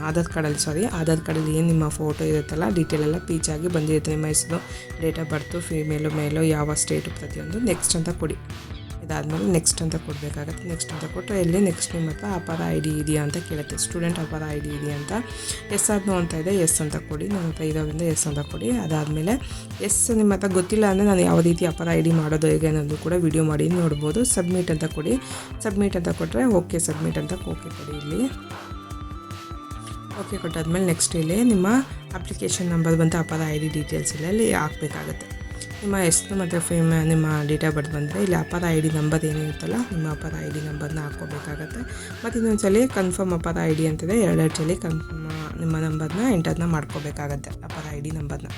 ಆಧಾರ್ ಕಾರ್ಡಲ್ಲಿ ಸಾರಿ ಆಧಾರ್ ಕಾರ್ಡಲ್ಲಿ ಏನು ನಿಮ್ಮ ಫೋಟೋ ಇರುತ್ತಲ್ಲ ಡೀಟೇಲ್ ಎಲ್ಲ ಪೀಚ್ ಆಗಿ ಬಂದಿರುತ್ತೆ. ನಿಮ್ಮ ಹೆಸರು ಡೇಟ್ ಆಫ್ ಬರ್ತು ಫಿಮೇಲು ಮೇಲು ಯಾವ ಸ್ಟೇಟ್ ಪ್ರತಿಯೊಂದು ನೆಕ್ಸ್ಟ್ ಅಂತ ಕೊಡಿ. ಇದಾದಮೇಲೆ ನೆಕ್ಸ್ಟ್ ಅಂತ ಕೊಡಬೇಕಾಗತ್ತೆ. ನೆಕ್ಸ್ಟ್ ಅಂತ ಕೊಟ್ಟರೆ ಎಲ್ಲಿ ನೆಕ್ಸ್ಟ್ ನಿಮ್ಮ ಹತ್ರ ಅಪಾರ ಐ ಡಿ ಇದೆಯಾ ಅಂತ ಕೇಳುತ್ತೆ. ಸ್ಟೂಡೆಂಟ್ ಅಪಾರ ಐ ಡಿ ಇದೆಯಾ ಅಂತ. ಎಸ್ ಆದ್ನೋ ಅಂತ ಇದೆ ಎಸ್ ಅಂತ ಕೊಡಿ. ನನ್ನ ಹತ್ರ ಇರೋದ್ರಿಂದ ಎಸ್ ಅಂತ ಕೊಡಿ. ಅದಾದಮೇಲೆ ಎಸ್ ನಿಮ್ಮ ಹತ್ರ ಗೊತ್ತಿಲ್ಲ ಅಂದರೆ ನಾನು ಯಾವ ರೀತಿ ಅಪಾರ ಐ ಡಿ ಮಾಡೋದು, ಹೇಗೆ ಅನ್ನೋದು ಕೂಡ ವಿಡಿಯೋ ಮಾಡಿ ನೋಡ್ಬೋದು. ಸಬ್ಮಿಟ್ ಅಂತ ಕೊಡಿ. ಸಬ್ಮಿಟ್ ಅಂತ ಕೊಟ್ಟರೆ ಓಕೆ ಸಬ್ಮಿಟ್ ಅಂತ ಓಕೆ ಕೊಡಿ ಇಲ್ಲಿ. ಓಕೆ ಕೊಟ್ಟಾದ್ಮೇಲೆ ನೆಕ್ಸ್ಟ್ ಇಲ್ಲಿ ನಿಮ್ಮ ಅಪ್ಲಿಕೇಶನ್ ನಂಬರ್ ಬಂತ ಅಪಾರ ಐ ಡಿ ಡೀಟೇಲ್ಸ್ ಇಲ್ಲಿ ಹಾಕಬೇಕಾಗತ್ತೆ. ನಿಮ್ಮ ಹೆಸರು ಮತ್ತು ಫೇಮ್ ನಿಮ್ಮ ಡೇಟ್ ಆಫ್ ಬರ್ತ್ ಬಂದರೆ ಇಲ್ಲಿ ಅಪ್ಪದ ಐ ಡಿ ನಂಬರ್ ಏನಿರುತ್ತಲ್ಲ ನಿಮ್ಮ ಅಪ್ಪದ ಐ ಡಿ ನಂಬರ್ನ ಹಾಕ್ಕೋಬೇಕಾಗತ್ತೆ. ಮತ್ತು ಇನ್ನೊಂದು ಸಲ ಕನ್ಫರ್ಮ್ ಅಪ್ಪದ ಐ ಡಿ ಅಂತಿದೆ ಎರಡೆರಡು ಸಲ ಕನ್ಫರ್ಮ್ ನಿಮ್ಮ ನಂಬರ್ನ ಎಂಟರ್ನ ಮಾಡ್ಕೋಬೇಕಾಗತ್ತೆ ಅಪ್ಪದ ಐ ಡಿ ನಂಬರ್ನ.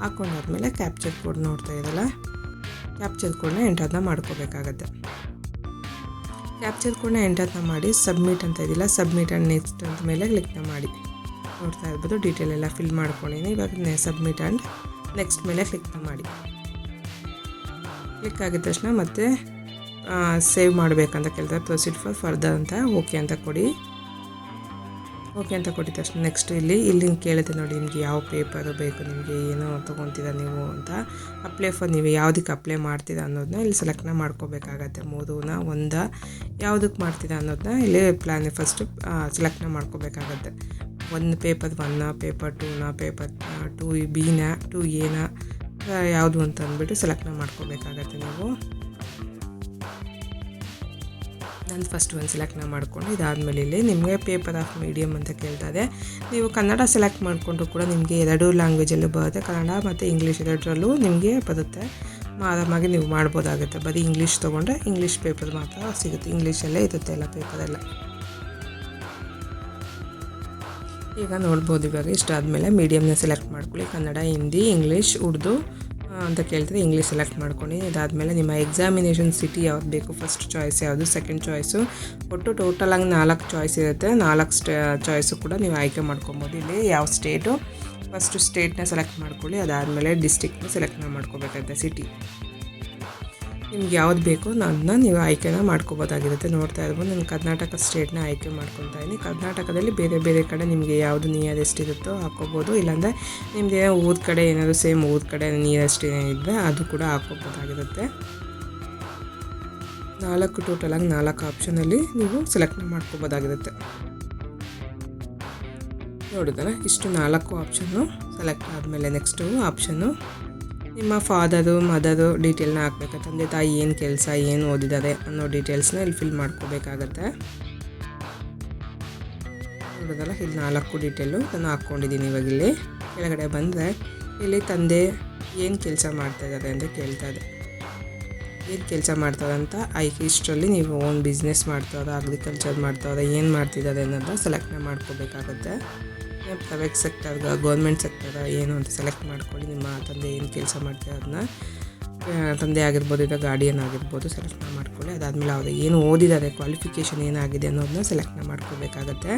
ಹಾಕ್ಕೊಂಡಾದ್ಮೇಲೆ ಕ್ಯಾಪ್ಚರ್ ಕೋಡ್ ನೋಡ್ತಾ ಇದ್ದಲ್ಲ ಕ್ಯಾಪ್ಚರ್ ಕೋಡ್ನ ಎಂಟರ್ನ ಮಾಡ್ಕೋಬೇಕಾಗತ್ತೆ. ಕ್ಯಾಪ್ಚರ್ ಕೋಡ್ನ ಎಂಟರ್ನ ಮಾಡಿ ಸಬ್ಮಿಟ್ ಅಂತ ಇದಿಲ್ಲ ಸಬ್ಮಿಟ್ ಆ್ಯಂಡ್ ನೆಕ್ಸ್ಟ್ ಅಂತ ಮೇಲೆ ಕ್ಲಿಕ್ನ ಮಾಡಿ. ನೋಡ್ತಾ ಇರ್ಬೋದು ಡೀಟೇಲ್ ಎಲ್ಲ ಫಿಲ್ ಮಾಡ್ಕೊಂಡಿನಿ ಇವಾಗ ಸಬ್ಮಿಟ್ ಆ್ಯಂಡ್ ನೆಕ್ಸ್ಟ್ ಮೇಲೆ ಕ್ಲಿಕ್ನ ಮಾಡಿ. ಕ್ಲಿಕ್ ಆಗಿದ ತಕ್ಷಣ ಮತ್ತೆ ಸೇವ್ ಮಾಡಬೇಕಂತ ಕೇಳ್ತಾರೆ. ಪ್ರೊಸೀಡ್ ಫಾರ್ ಫರ್ದರ್ ಅಂತ. ಓಕೆ ಅಂತ ಕೊಡಿ. ಓಕೆ ಅಂತ ಕೊಟ್ಟಿದ ತಕ್ಷಣ ನೆಕ್ಸ್ಟ್ ಇಲ್ಲಿ ಇಲ್ಲಿ ಕೇಳುತ್ತೆ ನೋಡಿ ನಿಮಗೆ ಯಾವ ಪೇಪರು ಬೇಕು, ನಿಮಗೆ ಏನೋ ತೊಗೊತೀರಾ ನೀವು ಅಂತ. ಅಪ್ಲೈ ಫಾರ್ ನೀವು ಯಾವುದಕ್ಕೆ ಅಪ್ಲೈ ಮಾಡ್ತೀರಾ ಅನ್ನೋದನ್ನ ಇಲ್ಲಿ ಸೆಲೆಕ್ಟ್ನ ಮಾಡ್ಕೋಬೇಕಾಗತ್ತೆ. ಮೂರೂನ ಒಂದ ಯಾವುದಕ್ಕೆ ಮಾಡ್ತೀರಾ ಅನ್ನೋದನ್ನ ಇಲ್ಲಿ ಪ್ಲಾನ್ ಫಸ್ಟು ಸೆಲೆಕ್ಟ್ನ ಮಾಡ್ಕೋಬೇಕಾಗತ್ತೆ. ಒಂದು ಪೇಪರ್ ಒನ್ನ ಪೇಪರ್ ಟೂನ ಪೇಪರ್ ಟೂ ಬಿನ ಟೂ ಎನ ಯಾವುದು ಅಂತ ಅಂದ್ಬಿಟ್ಟು ಸೆಲೆಕ್ಟ್ನ ಮಾಡ್ಕೋಬೇಕಾಗತ್ತೆ ನೀವು. ನಾನು ಫಸ್ಟ್ ಒಂದು ಸೆಲೆಕ್ಟ್ನ ಮಾಡಿಕೊಂಡು ಇದಾದಮೇಲೆ ಇಲ್ಲಿ ನಿಮಗೆ ಪೇಪರ್ ಆಫ್ ಮೀಡಿಯಮ್ ಅಂತ ಕೇಳ್ತಾ ಇದೆ. ನೀವು ಕನ್ನಡ ಸೆಲೆಕ್ಟ್ ಮಾಡಿಕೊಂಡ್ರು ಕೂಡ ನಿಮಗೆ ಎರಡು ಲ್ಯಾಂಗ್ವೇಜಲ್ಲೂ ಬರುತ್ತೆ. ಕನ್ನಡ ಮತ್ತು ಇಂಗ್ಲೀಷ್ ಎರಡರಲ್ಲೂ ನಿಮಗೆ ಬರುತ್ತೆ. ಆರಾಮಾಗಿ ನೀವು ಮಾಡ್ಬೋದಾಗುತ್ತೆ. ಬರೀ ಇಂಗ್ಲೀಷ್ ತೊಗೊಂಡ್ರೆ ಇಂಗ್ಲೀಷ್ ಪೇಪರ್ ಮಾತ್ರ ಸಿಗುತ್ತೆ. ಇಂಗ್ಲೀಷಲ್ಲೇ ಇರುತ್ತೆ ಎಲ್ಲ ಪೇಪರೆಲ್ಲ ಈಗ ನೋಡ್ಬೋದು ಇವಾಗ ಇಷ್ಟಾದಮೇಲೆ ಮೀಡಿಯಮ್ನ ಸೆಲೆಕ್ಟ್ ಮಾಡ್ಕೊಳ್ಳಿ. ಕನ್ನಡ, ಹಿಂದಿ ಇಂಗ್ಲೀಷ್ ಉರ್ದು ಅಂತ ಕೇಳ್ತಾರೆ. ಇಂಗ್ಲೀಷ್ ಸೆಲೆಕ್ಟ್ ಮಾಡ್ಕೊಂಡು ಇದಾದಮೇಲೆ ನಿಮ್ಮ ಎಕ್ಸಾಮಿನೇಷನ್ ಸಿಟಿ ಯಾವ್ದು ಬೇಕು? ಫಸ್ಟ್ ಚಾಯ್ಸ್ ಯಾವುದು? ಸೆಕೆಂಡ್ ಚಾಯ್ಸು ಒಟ್ಟು ಟೋಟಲಾಗಿ ನಾಲ್ಕು ಚಾಯ್ಸ್ ಇರುತ್ತೆ. ನಾಲ್ಕು ಸ್ಟೇ ಚಾಯ್ಸು ಕೂಡ ನೀವು ಆಯ್ಕೆ ಮಾಡ್ಕೊಬೋದು. ಇಲ್ಲಿ ಯಾವ ಸ್ಟೇಟು ಫಸ್ಟು ಸ್ಟೇಟ್ನ ಸೆಲೆಕ್ಟ್ ಮಾಡ್ಕೊಳ್ಳಿ. ಅದಾದಮೇಲೆ ಡಿಸ್ಟಿಕ್ನ ಸೆಲೆಕ್ಟ್ ಮಾಡ್ಕೋಬೇಕಾಗುತ್ತೆ ಸಿಟಿ ನಿಮ್ಗೆ ಯಾವ್ದು ಬೇಕೋ ಅದನ್ನ ನೀವು ಆಯ್ಕೆನ ಮಾಡ್ಕೋಬೋದಾಗಿರುತ್ತೆ. ನೋಡ್ತಾ ಇರ್ಬೋದು, ನಾನು ಕರ್ನಾಟಕ ಸ್ಟೇಟ್ನ ಆಯ್ಕೆ ಮಾಡ್ಕೊತಾ ಇದ್ದೀನಿ. ಕರ್ನಾಟಕದಲ್ಲಿ ಬೇರೆ ಬೇರೆ ಕಡೆ ನಿಮಗೆ ಯಾವುದು ನಿಯರೆಸ್ಟ್ ಇರುತ್ತೋ ಹಾಕೋಬೋದು ಇಲ್ಲಾಂದರೆ ಏನೋ ಊರ ಕಡೆ ಏನಾದರೂ ಸೇಮ್ ಊದ್ ಕಡೆ ನಿಯರೆಸ್ಟ್ ಇದ್ದರೆ ಅದು ಕೂಡ ಹಾಕೋಬೋದಾಗಿರುತ್ತೆ ನಾಲ್ಕು ಟೋಟಲ್ ಆಗಿ ನಾಲ್ಕು ಆಪ್ಷನಲ್ಲಿ ನೀವು ಸೆಲೆಕ್ಟ್ ಮಾಡ್ಕೋಬೋದಾಗಿರುತ್ತೆ. ನೋಡಿದ್ರೆ ಇಷ್ಟು ನಾಲ್ಕು ಆಪ್ಷನ್ನು ಸೆಲೆಕ್ಟ್ ಆದಮೇಲೆ ನೆಕ್ಸ್ಟು ಆಪ್ಷನ್ನು ನಿಮ್ಮ ಫಾದರು ಮದರು ಡೀಟೇಲ್ನ ಹಾಕ್ಬೇಕು. ತಂದೆ, ತಾಯಿ ಏನು ಕೆಲಸ, ಏನು ಓದಿದ್ದಾರೆ ಅನ್ನೋ ಡೀಟೇಲ್ಸ್ನ ಇಲ್ಲಿ ಫಿಲ್ ಮಾಡ್ಕೋಬೇಕಾಗತ್ತೆ. ನೋಡೋದಲ್ಲ, ಇಲ್ಲಿ ನಾಲ್ಕು ಡೀಟೇಲು ನಾನು ಹಾಕ್ಕೊಂಡಿದ್ದೀನಿ ಇವಾಗ ಇಲ್ಲಿ. ಕೆಳಗಡೆ ಬಂದರೆ ಇಲ್ಲಿ ತಂದೆ ಏನು ಕೆಲಸ ಮಾಡ್ತಾ ಇದ್ದಾರೆ ಅಂತ ಕೇಳ್ತಾ ಇದೆ. ಏನು ಕೆಲಸ ಮಾಡ್ತಾರೆ ಅಂತ ಐ ಇಷ್ಟರಲ್ಲಿ ನೀವು ಓನ್ ಬಿಸ್ನೆಸ್ ಮಾಡ್ತಾವ್ರ ಅಗ್ರಿಕಲ್ಚರ್ ಮಾಡ್ತಾವ್ರ, ಏನು ಮಾಡ್ತಿದ್ದಾರೆ ಅನ್ನೋದನ್ನ ಸೆಲೆಕ್ಟ್ನ ಮಾಡ್ಕೋಬೇಕಾಗತ್ತೆ. ಪ್ರೈವೇಟ್ ಸೆಕ್ಟರ್ ಗೌರ್ಮೆಂಟ್ ಸೆಕ್ಟರ್ ಏನು ಅಂತ ಸೆಲೆಕ್ಟ್ ಮಾಡ್ಕೊಳ್ಳಿ, ನಿಮ್ಮ ತಂದೆ ಏನು ಕೆಲಸ ಮಾಡ್ತಾರೆ ಅದನ್ನ ತಂದೆ ಆಗಿರ್ಬೋದು ಇಲ್ಲ ಗಾರ್ಡಿಯನ್ ಆಗಿರ್ಬೋದು ಸೆಲೆಕ್ಟ್ ಮಾಡ್ಕೊಳ್ಳಿ. ಅದಾದಮೇಲೆ ಅವ್ರು ಏನು ಓದಿದ್ದಾರೆ ಕ್ವಾಲಿಫಿಕೇಷನ್ ಏನಾಗಿದೆ ಅನ್ನೋದನ್ನ ಸೆಲೆಕ್ಟ್ನ ಮಾಡ್ಕೋಬೇಕಾಗತ್ತೆ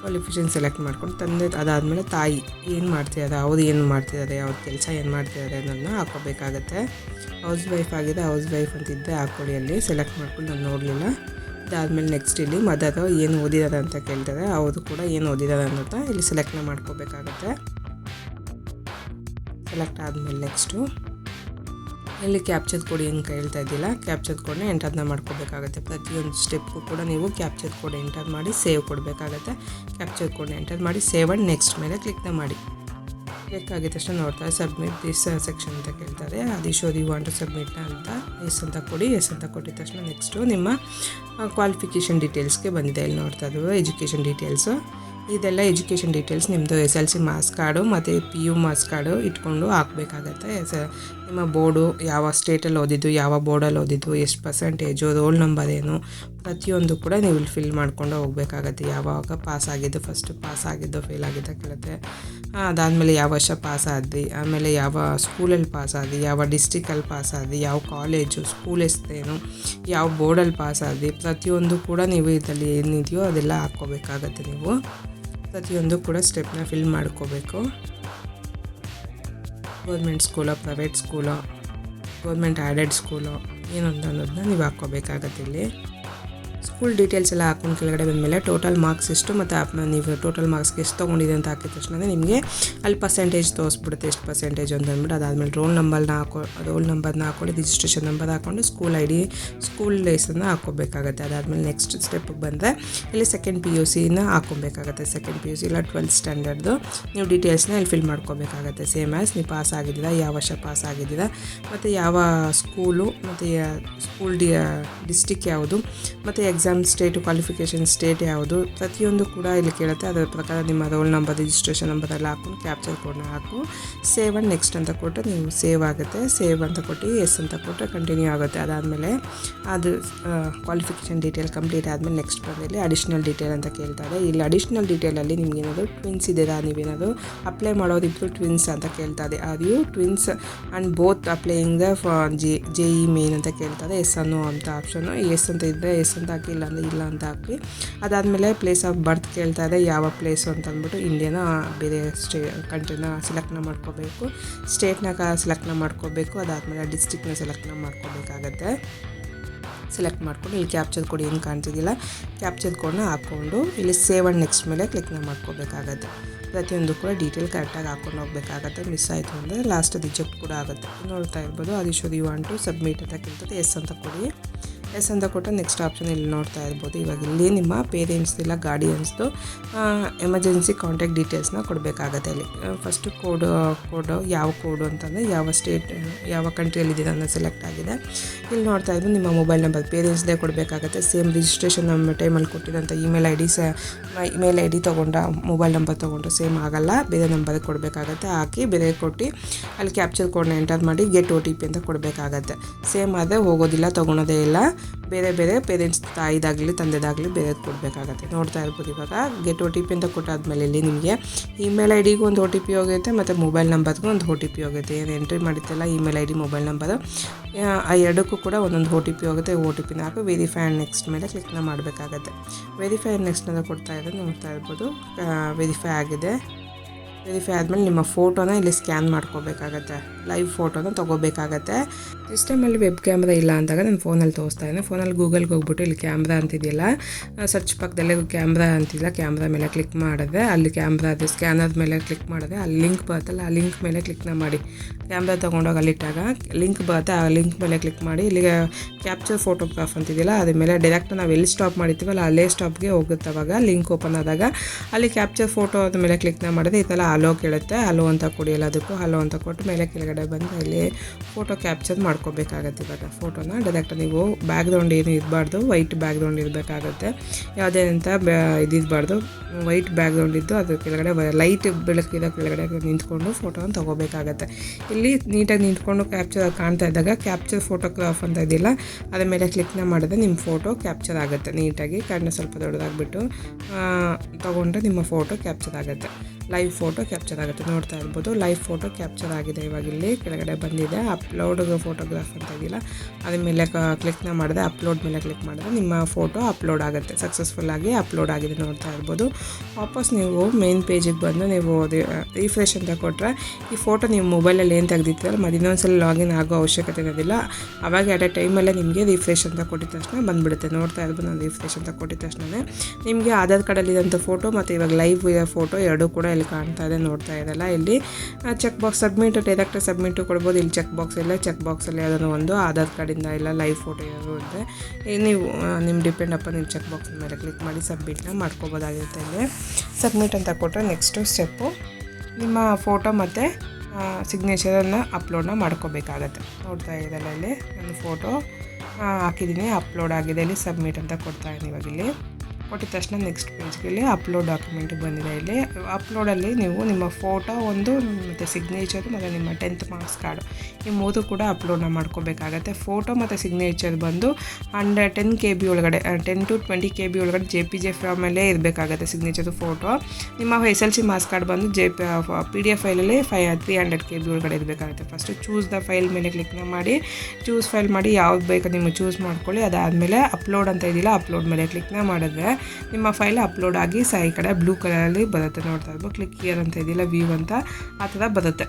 ಕ್ವಾಲಿಫಿಕೇಷನ್ ಸೆಲೆಕ್ಟ್ ಮಾಡ್ಕೊಂಡು ತಂದೆ, ಅದಾದಮೇಲೆ ತಾಯಿ ಏನು ಮಾಡ್ತಿದ್ದಾರೆ ಅವ್ರು ಏನು ಮಾಡ್ತಿದ್ದಾರೆ ಅವ್ರ ಕೆಲಸ ಏನು ಮಾಡ್ತಿದ್ದಾರೆ ಅನ್ನೋದನ್ನ ಹಾಕೋಬೇಕಾಗತ್ತೆ ಹೌಸ್ ವೈಫ್ ಆಗಿದೆ ಹೌಸ್ ವೈಫ್ ಅಂತಿದ್ದೆ ಹಾಕೊಳ್ಳಿ ಅಲ್ಲಿ ಸೆಲೆಕ್ಟ್ ಮಾಡ್ಕೊಂಡು ನಾನು ನೋಡಲಿಲ್ಲ. ಇದಾದಮೇಲೆ ನೆಕ್ಸ್ಟ್ ಇಲ್ಲಿ ಮದರ್ ಏನು ಓದಿದ್ದಾರೆ ಅಂತ ಕೇಳ್ತಾರೆ, ಅವರು ಕೂಡ ಏನು ಓದಿದ್ದಾರೆ ಅನ್ನೋದನ್ನ ಇಲ್ಲಿ ಸೆಲೆಕ್ಟ್ ಮಾಡ್ಕೋಬೇಕಾಗುತ್ತೆ. ಸೆಲೆಕ್ಟ್ ಆದಮೇಲೆ ನೆಕ್ಸ್ಟು ಇಲ್ಲಿ ಕ್ಯಾಪ್ಚರ್ ಕೊಡಿ ಏನು ಹೇಳ್ತಾ ಇದ್ದಿಲ್ಲ ಕ್ಯಾಪ್ಚರ್ ಕೋಡ್ನ ಎಂಟರ್ನ ಮಾಡ್ಕೋಬೇಕಾಗುತ್ತೆ. ಪ್ರತಿಯೊಂದು ಸ್ಟೆಪ್ಪು ಕೂಡ ನೀವು ಕ್ಯಾಪ್ಚರ್ ಕೋಡ್ ಎಂಟರ್ ಮಾಡಿ ಸೇವ್ ಕೊಡಬೇಕಾಗತ್ತೆ. ಕ್ಯಾಪ್ಚರ್ ಕೋಡ್ನ ಎಂಟರ್ ಮಾಡಿ ಸೇವ್ ಆ್ಯಂಡ್ ನೆಕ್ಸ್ಟ್ ಮೇಲೆ ಕ್ಲಿಕ್ನ ಮಾಡಿ. ಕ್ಲಿಕ್ ಆಗಿದ ತಕ್ಷಣ ನೋಡ್ತಾ ಸಬ್ಮಿಟ್ ದಿಸ್ ಸೆಕ್ಷನ್ ಅಂತ ಕೇಳ್ತಾರೆ. ಅದು sure the want to submit ಅಂತ. ಎಸ್ ಅಂತ ಕೊಡಿ. ಎಸ್ ಅಂತ ಕೊಟ್ಟಿದ ತಕ್ಷಣ ನೆಕ್ಸ್ಟು ನಿಮ್ಮ ಕ್ವಾಲಿಫಿಕೇಷನ್ ಡೀಟೇಲ್ಸ್ಗೆ ಬಂದಿದೆ. ಇಲ್ಲಿ ನೋಡ್ತಾ ಇದ್ದೀವಿ. ಎಜುಕೇಷನ್ ಡೀಟೇಲ್ಸು ಇದೆಲ್ಲ ಎಜುಕೇಷನ್ ಡೀಟೇಲ್ಸ್ ನಿಮ್ಮದು S L C marks card ಮತ್ತು ಪಿ ಯು ಮಾರ್ಕ್ಸ್ ಕಾರ್ಡು ಇಟ್ಕೊಂಡು ಹಾಕಬೇಕಾಗತ್ತೆ. ಎಸ್ ನಿಮ್ಮ ಬೋರ್ಡು ಯಾವ ಸ್ಟೇಟಲ್ಲಿ ಓದಿದ್ದು, ಯಾವ ಬೋರ್ಡಲ್ಲಿ ಓದಿದ್ದು, ಎಷ್ಟು ಪರ್ಸೆಂಟೇಜು ರೋಲ್ ನಂಬರ್ ಏನು, ಪ್ರತಿಯೊಂದು ಕೂಡ ನೀವು ಇಲ್ಲಿ ಫಿಲ್ ಮಾಡ್ಕೊಂಡು ಹೋಗಬೇಕಾಗತ್ತೆ. ಯಾವಾಗ ಪಾಸ್ ಆಗಿದ್ದು ಫಸ್ಟ್ ಪಾಸ್ ಆಗಿದ್ದು ಫೇಲ್ ಆಗಿದ್ದು ಕೇಳುತ್ತೆ. ಅದಾದಮೇಲೆ ಯಾವ ವರ್ಷ ಪಾಸ್ ಆದ್ವಿ ಆಮೇಲೆ ಯಾವ ಸ್ಕೂಲಲ್ಲಿ ಪಾಸ್ ಆದ್ವಿ ಯಾವ ಡಿಸ್ಟಿಕಲ್ಲಿ ಪಾಸ್ ಆದ್ವಿ ಯಾವ ಕಾಲೇಜು ಸ್ಕೂಲ್ ಹೆಸ್ರೇನು ಯಾವ ಬೋರ್ಡಲ್ಲಿ ಪಾಸ್ ಆದ್ವಿ ಪ್ರತಿಯೊಂದು ಕೂಡ ನೀವು ಇದರಲ್ಲಿ ಏನಿದೆಯೋ ಅದೆಲ್ಲ ಹಾಕ್ಕೋಬೇಕಾಗತ್ತೆ ನೀವು. ಪ್ರತಿಯೊಂದು ಕೂಡ ಸ್ಟೆಪ್ನ ಫಿಲ್ ಮಾಡ್ಕೋಬೇಕು. ಗೌರ್ಮೆಂಟ್ ಸ್ಕೂಲೋ ಪ್ರೈವೇಟ್ ಸ್ಕೂಲೋ ಗೌರ್ಮೆಂಟ್ ಆ್ಯಡೆಡ್ ಸ್ಕೂಲೋ ಏನು ಅಂತ ಅನ್ನೋದನ್ನ ನೀವು ಹಾಕ್ಕೋಬೇಕಾಗತ್ತೆ ಇಲ್ಲಿ. ಸ್ಕೂಲ್ ಡೀಟೇಲ್ಸ್ ಎಲ್ಲ ಹಾಕೊಂಡು ಕೆಳಗಡೆ ಬಂದಮೇಲೆ ಟೋಟಲ್ ಮಾರ್ಕ್ಸ್ ಎಷ್ಟು ಮತ್ತು ನೀವು ಟೋಟಲ್ ಮಾರ್ಕ್ಸ್ಗೆ ಎಷ್ಟು ತೊಗೊಂಡಿದೆ ಅಂತ ಹಾಕಿದ ತಕ್ಷಣ ನಿಮಗೆ ಅಲ್ಲಿ ಪರ್ಸೆಂಟೇಜ್ ತೋರಿಸ್ಬಿಡುತ್ತೆ. ಎಷ್ಟು ಪರ್ಸೆಂಟೇಜ್ ಅಂತ ಅಂದ್ಬಿಟ್ಟು ಅದಾದಮೇಲೆ ರೋಲ್ ನಂಬರ್ನ ಹಾಕೋ ರೋಲ್ ನಂಬರ್ನ ಹಾಕೊಂಡು ರಿಜಿಸ್ಟ್ರೇಷನ್ ನಂಬರ್ ಹಾಕೊಂಡು ಸ್ಕೂಲ್ ಐ ಡಿ ಸ್ಕೂಲ್ ಡೇಸನ್ನು ಹಾಕೋಬೇಕಾಗುತ್ತೆ ಅದಾದಮೇಲೆ ನೆಕ್ಸ್ಟ್ ಸ್ಟೆಪ್ಗೆ ಬಂದರೆ ಇಲ್ಲಿ ಸೆಕೆಂಡ್ ಪಿ ಯು ಸಿನ ಹಾಕೊಬೇಕಾಗತ್ತೆ ಸೆಕೆಂಡ್ ಪಿ ಯು ಸಿ ಇಲ್ಲ ಟ್ವೆಲ್ತ್ ಸ್ಟ್ಯಾಂಡರ್ಡ್ದು ನೀವು ಡೀಟೇಲ್ಸ್ನ ಇಲ್ಲಿ ಫಿಲ್ ಮಾಡ್ಕೋಬೇಕಾಗತ್ತೆ. ಸೇಮ್ ಆ್ಯಸ್ ನೀವು ಪಾಸ್ ಆಗಿದ್ದೀರಾ ಯಾವ ವರ್ಷ ಪಾಸ್ ಆಗಿದ್ದೀರಾ ಮತ್ತು ಯಾವ ಸ್ಕೂಲು ಮತ್ತು ಸ್ಕೂಲ್ ಡಿ ಡಿಸ್ಟಿಕ್ ಯಾವುದು, ಮತ್ತು ಎಕ್ಸಾಮ್ ಸ್ಟೇಟು ಕ್ವಾಲಿಫಿಕೇಷನ್ ಸ್ಟೇಟ್ ಯಾವುದು, ಪ್ರತಿಯೊಂದು ಕೂಡ ಇಲ್ಲಿ ಕೇಳುತ್ತೆ. ಅದರ ಪ್ರಕಾರ ನಿಮ್ಮ ರೋಲ್ ನಂಬರ್ ರಿಜಿಸ್ಟ್ರೇಷನ್ ನಂಬರ್ ಎಲ್ಲ ಹಾಕೊಂಡು ಕ್ಯಾಪ್ಚರ್ ಕೋಡ್ನ ಹಾಕು. ಸೇವ್ ಆ್ಯಂಡ್ ನೆಕ್ಸ್ಟ್ ಅಂತ ಕೊಟ್ಟರೆ ನೀವು ಸೇವ್ ಆಗುತ್ತೆ. ಸೇವ್ ಅಂತ ಕೊಟ್ಟು ಎಸ್ ಅಂತ ಕೊಟ್ಟರೆ ಕಂಟಿನ್ಯೂ ಆಗುತ್ತೆ. ಅದಾದಮೇಲೆ ಅದು ಕ್ವಾಲಿಫಿಕೇಷನ್ ಡೀಟೇಲ್ ಕಂಪ್ಲೀಟ್ ಆದಮೇಲೆ ನೆಕ್ಸ್ಟ್ ಬಂದಲ್ಲಿ ಅಡಿಷ್ನಲ್ ಡೀಟೇಲ್ ಅಂತ ಕೇಳ್ತಾರೆ. ಇಲ್ಲಿ ಅಡಿಷ್ನಲ್ ಡೀಟೇಲಲ್ಲಿ ನಿಮ್ಗೆ ಏನಾದರೂ ಟ್ವಿನ್ಸ್ ಇದೆಯಾ ನೀವೇನಾದರೂ ಅಪ್ಲೈ ಮಾಡೋದಿಬ್ಬರು ಟ್ವಿನ್ಸ್ ಅಂತ ಕೇಳ್ತಾರೆ. Are you twins and both applying the J J E main ಅಂತ ಕೇಳ್ತಾರೆ. ಎಸ್ ಅನ್ನೋ ಅಂತ ಆಪ್ಷನು ಎಸ್ ಅಂತ ಇದ್ದರೆ ಎಸ್ ಅಂತ ಹಾಕಿ ಇಲ್ಲ ಅಂದರೆ ಇಲ್ಲ ಅಂತ ಹಾಕಿ ಅದಾದಮೇಲೆ ಪ್ಲೇಸ್ ಆಫ್ ಬರ್ತ್ ಕೇಳ್ತಾ ಇದೆ. ಯಾವ ಪ್ಲೇಸು ಅಂತ ಅಂದ್ಬಿಟ್ಟು ಇಂಡಿಯಾನ ಬೇರೆ ಸ್ಟೇ ಕಂಟ್ರಿನ ಸೆಲೆಕ್ಟ್ನ ಮಾಡ್ಕೋಬೇಕು. ಸ್ಟೇಟ್ನ ಸೆಲೆಕ್ಟ್ನ ಮಾಡ್ಕೋಬೇಕು. ಅದಾದಮೇಲೆ ಡಿಸ್ಟಿಕ್ನ ಸೆಲೆಕ್ಟ್ನ ಮಾಡ್ಕೋಬೇಕಾಗತ್ತೆ. ಸೆಲೆಕ್ಟ್ ಮಾಡ್ಕೊಂಡು ಇಲ್ಲಿ ಕ್ಯಾಪ್ಚರ್ ಕೊಡಿ ಏನು ಕಾಣ್ತಿದ್ದಿಲ್ಲ. ಕ್ಯಾಪ್ಚರ್ ಕೋಡ್ನ ಹಾಕ್ಕೊಂಡು ಇಲ್ಲಿ ಸೇವ್ ಆ್ಯಂಡ್ ನೆಕ್ಸ್ಟ್ ಮೇಲೆ ಕ್ಲಿಕ್ನ ಮಾಡ್ಕೋಬೇಕಾಗತ್ತೆ. ಪ್ರತಿಯೊಂದು ಕೂಡ ಡೀಟೇಲ್ ಕರೆಕ್ಟಾಗಿ ಹಾಕ್ಕೊಂಡು ಹೋಗಬೇಕಾಗತ್ತೆ. ಮಿಸ್ ಆಯಿತು ಅಂದರೆ ಲಾಸ್ಟ್ ರಿಜೆಕ್ಟ್ ಕೂಡ ಆಗುತ್ತೆ. ನೋಡ್ತಾ ಇರ್ಬೋದು. ಅದಿಶೋದು ಯು ವಾಂಟ್ ಟು ಸಬ್ಮಿಟ್ ಅಂತ ಕೇಳ್ತದೆ. ಎಸ್ ಅಂತ ಕೊಡಿ. ಎಸ್ ಅಂತ ಕೊಟ್ಟು ನೆಕ್ಸ್ಟ್ ಆಪ್ಷನ್ ಇಲ್ಲಿ ನೋಡ್ತಾ ಇರ್ಬೋದು. ಇವಾಗ ಇಲ್ಲಿ ನಿಮ್ಮ ಪೇರೆಂಟ್ಸ್ ಇಲ್ಲ ಗಾರ್ಡಿಯನ್ಸ್ದು ಎಮರ್ಜೆನ್ಸಿ ಕಾಂಟ್ಯಾಕ್ಟ್ ಡೀಟೇಲ್ಸ್ನ ಕೊಡಬೇಕಾಗತ್ತೆ ಇಲ್ಲಿ. ಫಸ್ಟು ಕೋಡ್ ಕೋಡು ಯಾವ ಕೋಡು ಅಂತಂದರೆ ಯಾವ ಸ್ಟೇಟ್ ಯಾವ ಕಂಟ್ರಿಯಲ್ಲಿದ್ದೀರ ಅನ್ನೋ ಸೆಲೆಕ್ಟ್ ಆಗಿದೆ. ಇಲ್ಲಿ ನೋಡ್ತಾ ಇದ್ದು ನಿಮ್ಮ ಮೊಬೈಲ್ ನಂಬರ್ ಪೇರೆಂಟ್ಸ್ದೇ ಕೊಡಬೇಕಾಗತ್ತೆ. ಸೇಮ್ ರಿಜಿಸ್ಟ್ರೇಷನ್ ನಮ್ಮ ಟೈಮಲ್ಲಿ ಕೊಟ್ಟಿರೋಂಥ ಇಮೇಲ್ ಐ ಡಿ ಸ ಇಮೇಲ್ ಐ ಡಿ ತೊಗೊಂಡ ಮೊಬೈಲ್ ನಂಬರ್ ತೊಗೊಂಡ್ರೆ ಸೇಮ್ ಆಗಲ್ಲ. ಬೇರೆ ನಂಬರ್ ಕೊಡಬೇಕಾಗತ್ತೆ. ಹಾಕಿ ಬೇರೆ ಕೊಟ್ಟು ಅಲ್ಲಿ ಕ್ಯಾಪ್ಚರ್ ಕೋಡ್ನ ಎಂಟರ್ ಮಾಡಿ ಗೆಟ್ ಒ ಟಿ ಪಿ ಅಂತ ಕೊಡಬೇಕಾಗತ್ತೆ. ಸೇಮ್ ಆದರೆ ಹೋಗೋದಿಲ್ಲ, ತೊಗೊಳೋದೇ ಇಲ್ಲ. ಬೇರೆ ಬೇರೆ ಪೇರೆಂಟ್ಸ್ ತಾಯಿದಾಗಲಿ, ತಂದೆದಾಗಲಿ ಬೇರೆದು ಕೊಡಬೇಕಾಗತ್ತೆ. ನೋಡ್ತಾ ಇರ್ಬೋದು ಇವಾಗ. ಗೆಟ್ ಒ ಟಿ ಪಿ ಅಂತ ಕೊಟ್ಟಾದ್ಮೇಲೆ ಇಲ್ಲಿ ನಿಮಗೆ ಇಮೇಲ್ ಐ ಡಿಗೂ ಒಂದು ಒ ಟಿ ಪಿ ಹೋಗುತ್ತೆ, ಮತ್ತು ಮೊಬೈಲ್ ನಂಬರ್ಗೂ ಒಂದು ಒ ಟಿ ಪಿ ಹೋಗುತ್ತೆ. ಏನು entry ಮಾಡಿತ್ತಲ್ಲ email I D mobile number ಆ ಎರಡಕ್ಕೂ ಕೂಡ ಒಂದೊಂದು ಒ ಟಿ ಪಿ ಹೋಗುತ್ತೆ. ಒ ಟಿ ಪಿನ ಹಾಕಿ ವೆರಿಫೈ ಆ್ಯಂಡ್ ನೆಕ್ಸ್ಟ್ ಮೇಲೆ ಕ್ಲಿಕ್ನ ಮಾಡಬೇಕಾಗತ್ತೆ. ವೆರಿಫೈ ಆ್ಯಂಡ್ ನೆಕ್ಸ್ಟ್ ಅಂತ ಕೊಡ್ತಾ ಇರೋದು ನೋಡ್ತಾ ಇರ್ಬೋದು. ವೆರಿಫೈ ಆಗಿದೆ. ವೆರಿಫೈ ಆದಮೇಲೆ ನಿಮ್ಮ ಫೋಟೋನ ಇಲ್ಲಿ ಸ್ಕ್ಯಾನ್ ಮಾಡ್ಕೋಬೇಕಾಗತ್ತೆ. ಲೈವ್ ಫೋಟೋನ ತೊಗೋಬೇಕಾಗತ್ತೆ. ಸಿಸ್ಟಮಲ್ಲಿ ವೆಬ್ ಕ್ಯಾಮ್ರಾ ಇಲ್ಲ ಅಂದಾಗ ನಾನು ಫೋನಲ್ಲಿ ತೋರಿಸ್ತಾ ಇದ್ದೀನಿ ಫೋನಲ್ಲಿ ಗೂಗಲ್ಗೆ ಹೋಗ್ಬಿಟ್ಟು ಇಲ್ಲಿ ಕ್ಯಾಮ್ರಾ ಅಂತಿದೆಯಲ್ಲ ಸರ್ಚ್ ಪಕ್ಕದಲ್ಲೇ ಕ್ಯಾಮ್ರಾ ಅಂತಿಲ್ಲ. ಕ್ಯಾಮ್ರಾ ಮೇಲೆ ಕ್ಲಿಕ್ ಮಾಡಿದ್ರೆ ಅಲ್ಲಿ ಕ್ಯಾಮ್ರಾ ಅದು ಸ್ಕ್ಯಾನರ್ ಮೇಲೆ ಕ್ಲಿಕ್ ಮಾಡಿದ್ರೆ ಅಲ್ಲಿ ಲಿಂಕ್ ಬರುತ್ತಲ್ಲ, ಆ ಲಿಂಕ್ ಮೇಲೆ ಕ್ಲಿಕ್ನ ಮಾಡಿ. ಕ್ಯಾಮ್ರಾ ತೊಗೊಂಡೋಗಿ ಅಲ್ಲಿಟ್ಟಾಗ ಲಿಂಕ್ ಬರುತ್ತೆ. ಆ ಲಿಂಕ್ ಮೇಲೆ ಕ್ಲಿಕ್ ಮಾಡಿ ಇಲ್ಲಿಗೆ ಕ್ಯಾಪ್ಚರ್ ಫೋಟೋಗ್ರಾಫ್ ಅಂತಿದೆಯಲ್ಲ, ಅದ್ರ ಮೇಲೆ ಡೈರೆಕ್ಟ್ ನಾವು ಎಲ್ಲಿ ಸ್ಟಾಪ್ ಮಾಡಿರ್ತೀವಲ್ಲ, ಅಲ್ಲೇ ಸ್ಟಾಪ್ಗೆ ಹೋಗುತ್ತೆ ಅವಾಗ ಲಿಂಕ್ ಓಪನ್ ಆದಾಗ. ಅಲ್ಲಿ ಕ್ಯಾಪ್ಚರ್ ಫೋಟೋ ಅದ ಮೇಲೆ ಕ್ಲಿಕ್ನ ಮಾಡಿದ್ರೆ ಈ ಥರ ಹಲೋ ಕೇಳುತ್ತೆ. ಹಲೋ ಅಂತ ಕೊಡಿ ಎಲ್ಲದಕ್ಕೂ. ಹಲೋ ಅಂತ ಕೊಟ್ಟು ಮೇಲೆ ಕೆಳಗಡೆ ಬಂದು ಇಲ್ಲಿ ಫೋಟೋ ಕ್ಯಾಪ್ಚರ್ ಮಾಡ್ಕೋಬೇಕಾಗತ್ತೆ ಇವಾಗ. ಫೋಟೋನ ಡೈರೆಕ್ಟ್ ನೀವು ಬ್ಯಾಕ್ಗ್ರೌಂಡ್ ಏನು ಇರಬಾರ್ದು ವೈಟ್ ಬ್ಯಾಕ್ಗ್ರೌಂಡ್ ಇರಬೇಕಾಗತ್ತೆ. ಯಾವುದೇ ಅಂತ ಇದಿರಬಾರ್ದು ವೈಟ್ ಬ್ಯಾಕ್ಗ್ರೌಂಡ್ ಇದ್ದು ಅದ್ರ ಕೆಳಗಡೆ ಲೈಟ್ ಬೆಳಕಿರೋ ಕೆಳಗಡೆ ನಿಂತ್ಕೊಂಡು ಫೋಟೋನ ತೊಗೋಬೇಕಾಗತ್ತೆ. ಇಲ್ಲಿ ನೀಟಾಗಿ ನಿಂತ್ಕೊಂಡು ಕ್ಯಾಪ್ಚರ್ ಕಾಣ್ತಾ ಇದ್ದಾಗ ಕ್ಯಾಪ್ಚರ್ ಫೋಟೋಗ್ರಾಫ್ ಅಂತ ಇದೆಯಲ್ಲ ಅದ್ರ ಮೇಲೆ ಕ್ಲಿಕ್ನ ಮಾಡಿದ್ರೆ ನಿಮ್ಮ ಫೋಟೋ ಕ್ಯಾಪ್ಚರ್ ಆಗುತ್ತೆ. ನೀಟಾಗಿ ಕಣ್ಣು ಸ್ವಲ್ಪ ದೊಡ್ಡದಾಗ್ಬಿಟ್ಟು ತೊಗೊಂಡ್ರೆ ನಿಮ್ಮ ಫೋಟೋ ಕ್ಯಾಪ್ಚರ್ ಆಗುತ್ತೆ. ಲೈವ್ ಫೋಟೋ ಕ್ಯಾಪ್ಚರ್ ಆಗುತ್ತೆ. ನೋಡ್ತಾ ಇರ್ಬೋದು. ಲೈವ್ ಫೋಟೋ ಕ್ಯಾಪ್ಚರ್ ಆಗಿದೆ ಇವಾಗ ಇಲ್ಲಿ. ಕೆಳಗಡೆ ಬಂದಿದೆ. ಅಪ್ಲೋಡ್ ಫೋಟೋಗ್ರಾಫ್ ಅಂತ ಇದೆಯಲ್ಲ ಅದ್ರ ಮೇಲೆ ಕ್ಲಿಕ್ನ ಮಾಡಿದೆ ಅಪ್ಲೋಡ್ ಮೇಲೆ ಕ್ಲಿಕ್ ಮಾಡಿದ್ರೆ ನಿಮ್ಮ ಫೋಟೋ ಅಪ್ಲೋಡ್ ಆಗುತ್ತೆ. ಸಕ್ಸಸ್ಫುಲ್ ಆಗಿ ಅಪ್ಲೋಡ್ ಆಗಿದೆ ನೋಡ್ತಾ ಇರ್ಬೋದು. ವಾಪಸ್ ನೀವು ಮೇನ್ ಪೇಜಿಗೆ ಬಂದು ನೀವು ರಿಫ್ರೆಶ್ ಅಂತ ಕೊಟ್ಟರೆ ಈ ಫೋಟೋ ನೀವು ಮೊಬೈಲಲ್ಲಿ ಏನು ತೆಗೆದಿತ್ತಲ್ಲ ಮತ್ತೆ ಇನ್ನೊಂದ್ಸಲ ಲಾಗಿನ್ ಆಗೋ ಅವಶ್ಯಕತೆ ಇರೋದಿಲ್ಲ. ಅವಾಗ ಅಟ್ ಎ ಟೈಮಲ್ಲೇ ನಿಮಗೆ ರಿಫ್ರೆಶ್ ಅಂತ ಕೊಟ್ಟಿದ ತಕ್ಷಣ ಬಂದುಬಿಡುತ್ತೆ. ನೋಡ್ತಾ ಇರ್ಬೋದು ನಾನು ರಿಫ್ರೆಶ್ ಅಂತ ಕೊಟ್ಟಿದ ತಕ್ಷಣ ನಿಮಗೆ ಆಧಾರ್ ಕಾರ್ಡಲ್ಲಿರೋಂಥ ಫೋಟೋ ಮತ್ತು ಇವಾಗ ಲೈವ್ ಫೋಟೋ ಎರಡೂ ಕೂಡ ಇಲ್ಲಿ ಕಾಣ್ತಾ ಇದೆ, ನೋಡ್ತಾ ಇದೆಲ್ಲ ಇಲ್ಲಿ. ಚೆಕ್ ಬಾಕ್ಸ್ ಸಬ್ಮಿಟ್ ಡೈರೆಕ್ಟಾಗಿ ಸಬ್ಮಿಟು ಕೊಡ್ಬೋದು. ಇಲ್ಲಿ ಚೆಕ್ ಬಾಕ್ಸ್ ಇಲ್ಲ ಚೆಕ್ ಬಾಕ್ಸಲ್ಲಿ ಯಾವುದೋ ಒಂದು ಆಧಾರ್ ಕಾರ್ಡಿಂದ ಇಲ್ಲ ಲೈವ್ ಫೋಟೋ ಈ ನೀವು ನಿಮ್ಮ ಡಿಪೆಂಡ್ ಅಪ್ಪ ನಿಮ್ಮ ಚೆಕ್ ಬಾಕ್ಸ್ ಮೇಲೆ ಕ್ಲಿಕ್ ಮಾಡಿ ಸಬ್ಮಿಟ್ನ ಮಾಡ್ಕೋಬೋದಾಗಿರುತ್ತೆ ಇಲ್ಲಿ. ಸಬ್ಮಿಟ್ ಅಂತ ಕೊಟ್ಟರೆ ನೆಕ್ಸ್ಟು ಸ್ಟೆಪ್ಪು ನಿಮ್ಮ ಫೋಟೋ ಮತ್ತು ಸಿಗ್ನೇಚರನ್ನು ಅಪ್ಲೋಡ್ನ ಮಾಡ್ಕೋಬೇಕಾಗತ್ತೆ. ನೋಡ್ತಾ ಇದ್ದಲ್ಲ ಇಲ್ಲಿ, ನನ್ನ ಫೋಟೋ ಹಾಕಿದ್ದೀನಿ ಅಪ್ಲೋಡ್ ಆಗಿದೆ ಇಲ್ಲಿ ಸಬ್ಮಿಟ್ ಅಂತ ಕೊಡ್ತಾ ಇದ್ದೀನಿ ಇವಾಗ ಇಲ್ಲಿ. ಕೊಟ್ಟಿದ ತಕ್ಷಣ ನೆಕ್ಸ್ಟ್ ಪೇಜ್ಗೆ ಅಪ್ಲೋಡ್ ಡಾಕ್ಯುಮೆಂಟ್ ಬಂದಿದೆ ಇಲ್ಲಿ. ಅಪ್ಲೋಡಲ್ಲಿ ನೀವು ನಿಮ್ಮ ಫೋಟೋ ಒಂದು, ಮತ್ತು ಸಿಗ್ನೇಚರ್ ಮತ್ತು ನಿಮ್ಮ ಟೆಂತ್ ಮಾರ್ಕ್ಸ್ ಕಾರ್ಡು ಈ ಮೂರು ಕೂಡ ಅಪ್ಲೋಡ್ನ ಮಾಡ್ಕೋಬೇಕಾಗತ್ತೆ. ಫೋಟೋ ಮತ್ತು ಸಿಗ್ನೇಚರ್ ಬಂದು ಅಂಡ್ ಟೆನ್ ಕೆ ಬಿ ಒಳಗಡೆ ten to twenty K B ಒಳಗಡೆ ಜೆ ಪಿ ಜೆ ಫಾರ್ಮಲ್ಲೇ ಇರಬೇಕಾಗತ್ತೆ ಸಿಗ್ನೇಚರ್ ಫೋಟೋ ನಿಮ್ಮ S L C marks card ಬಂದು J P D F ಫೈಲಲ್ಲಿ five three hundred K B ಒಳಗಡೆ ಇರಬೇಕಾಗುತ್ತೆ. ಫಸ್ಟು ಚೂಸ್ ದ ಫೈಲ್ ಮೇಲೆ ಕ್ಲಿಕ್ನ ಮಾಡಿ ಚೂಸ್ ಫೈಲ್ ಮಾಡಿ ಯಾವ್ದು ಬೇಕು ನಿಮ್ಮ ಚೂಸ್ ಮಾಡ್ಕೊಳ್ಳಿ. ಅದಾದಮೇಲೆ ಅಪ್ಲೋಡ್ ಅಂತ ಇದೆಯಲ್ಲ, ಅಪ್ಲೋಡ್ ಮೇಲೆ ಕ್ಲಿಕ್ನ ಮಾಡಿದ್ರೆ ನಿಮ್ಮ ಫೈಲ್ ಅಪ್ಲೋಡ್ ಆಗಿ ಸಹ ಈ ಕಡೆ ಬ್ಲೂ ಕಲರಲ್ಲಿ ಬರುತ್ತೆ. ನೋಡ್ತಾ ಇರ್ಬೋದು. ಕ್ಲಿಕ್ ಇಯರ್ ಅಂತ ಇದೆಯಲ್ಲ ವ್ಯೂ ಅಂತ, ಆ ಥರ ಬರುತ್ತೆ.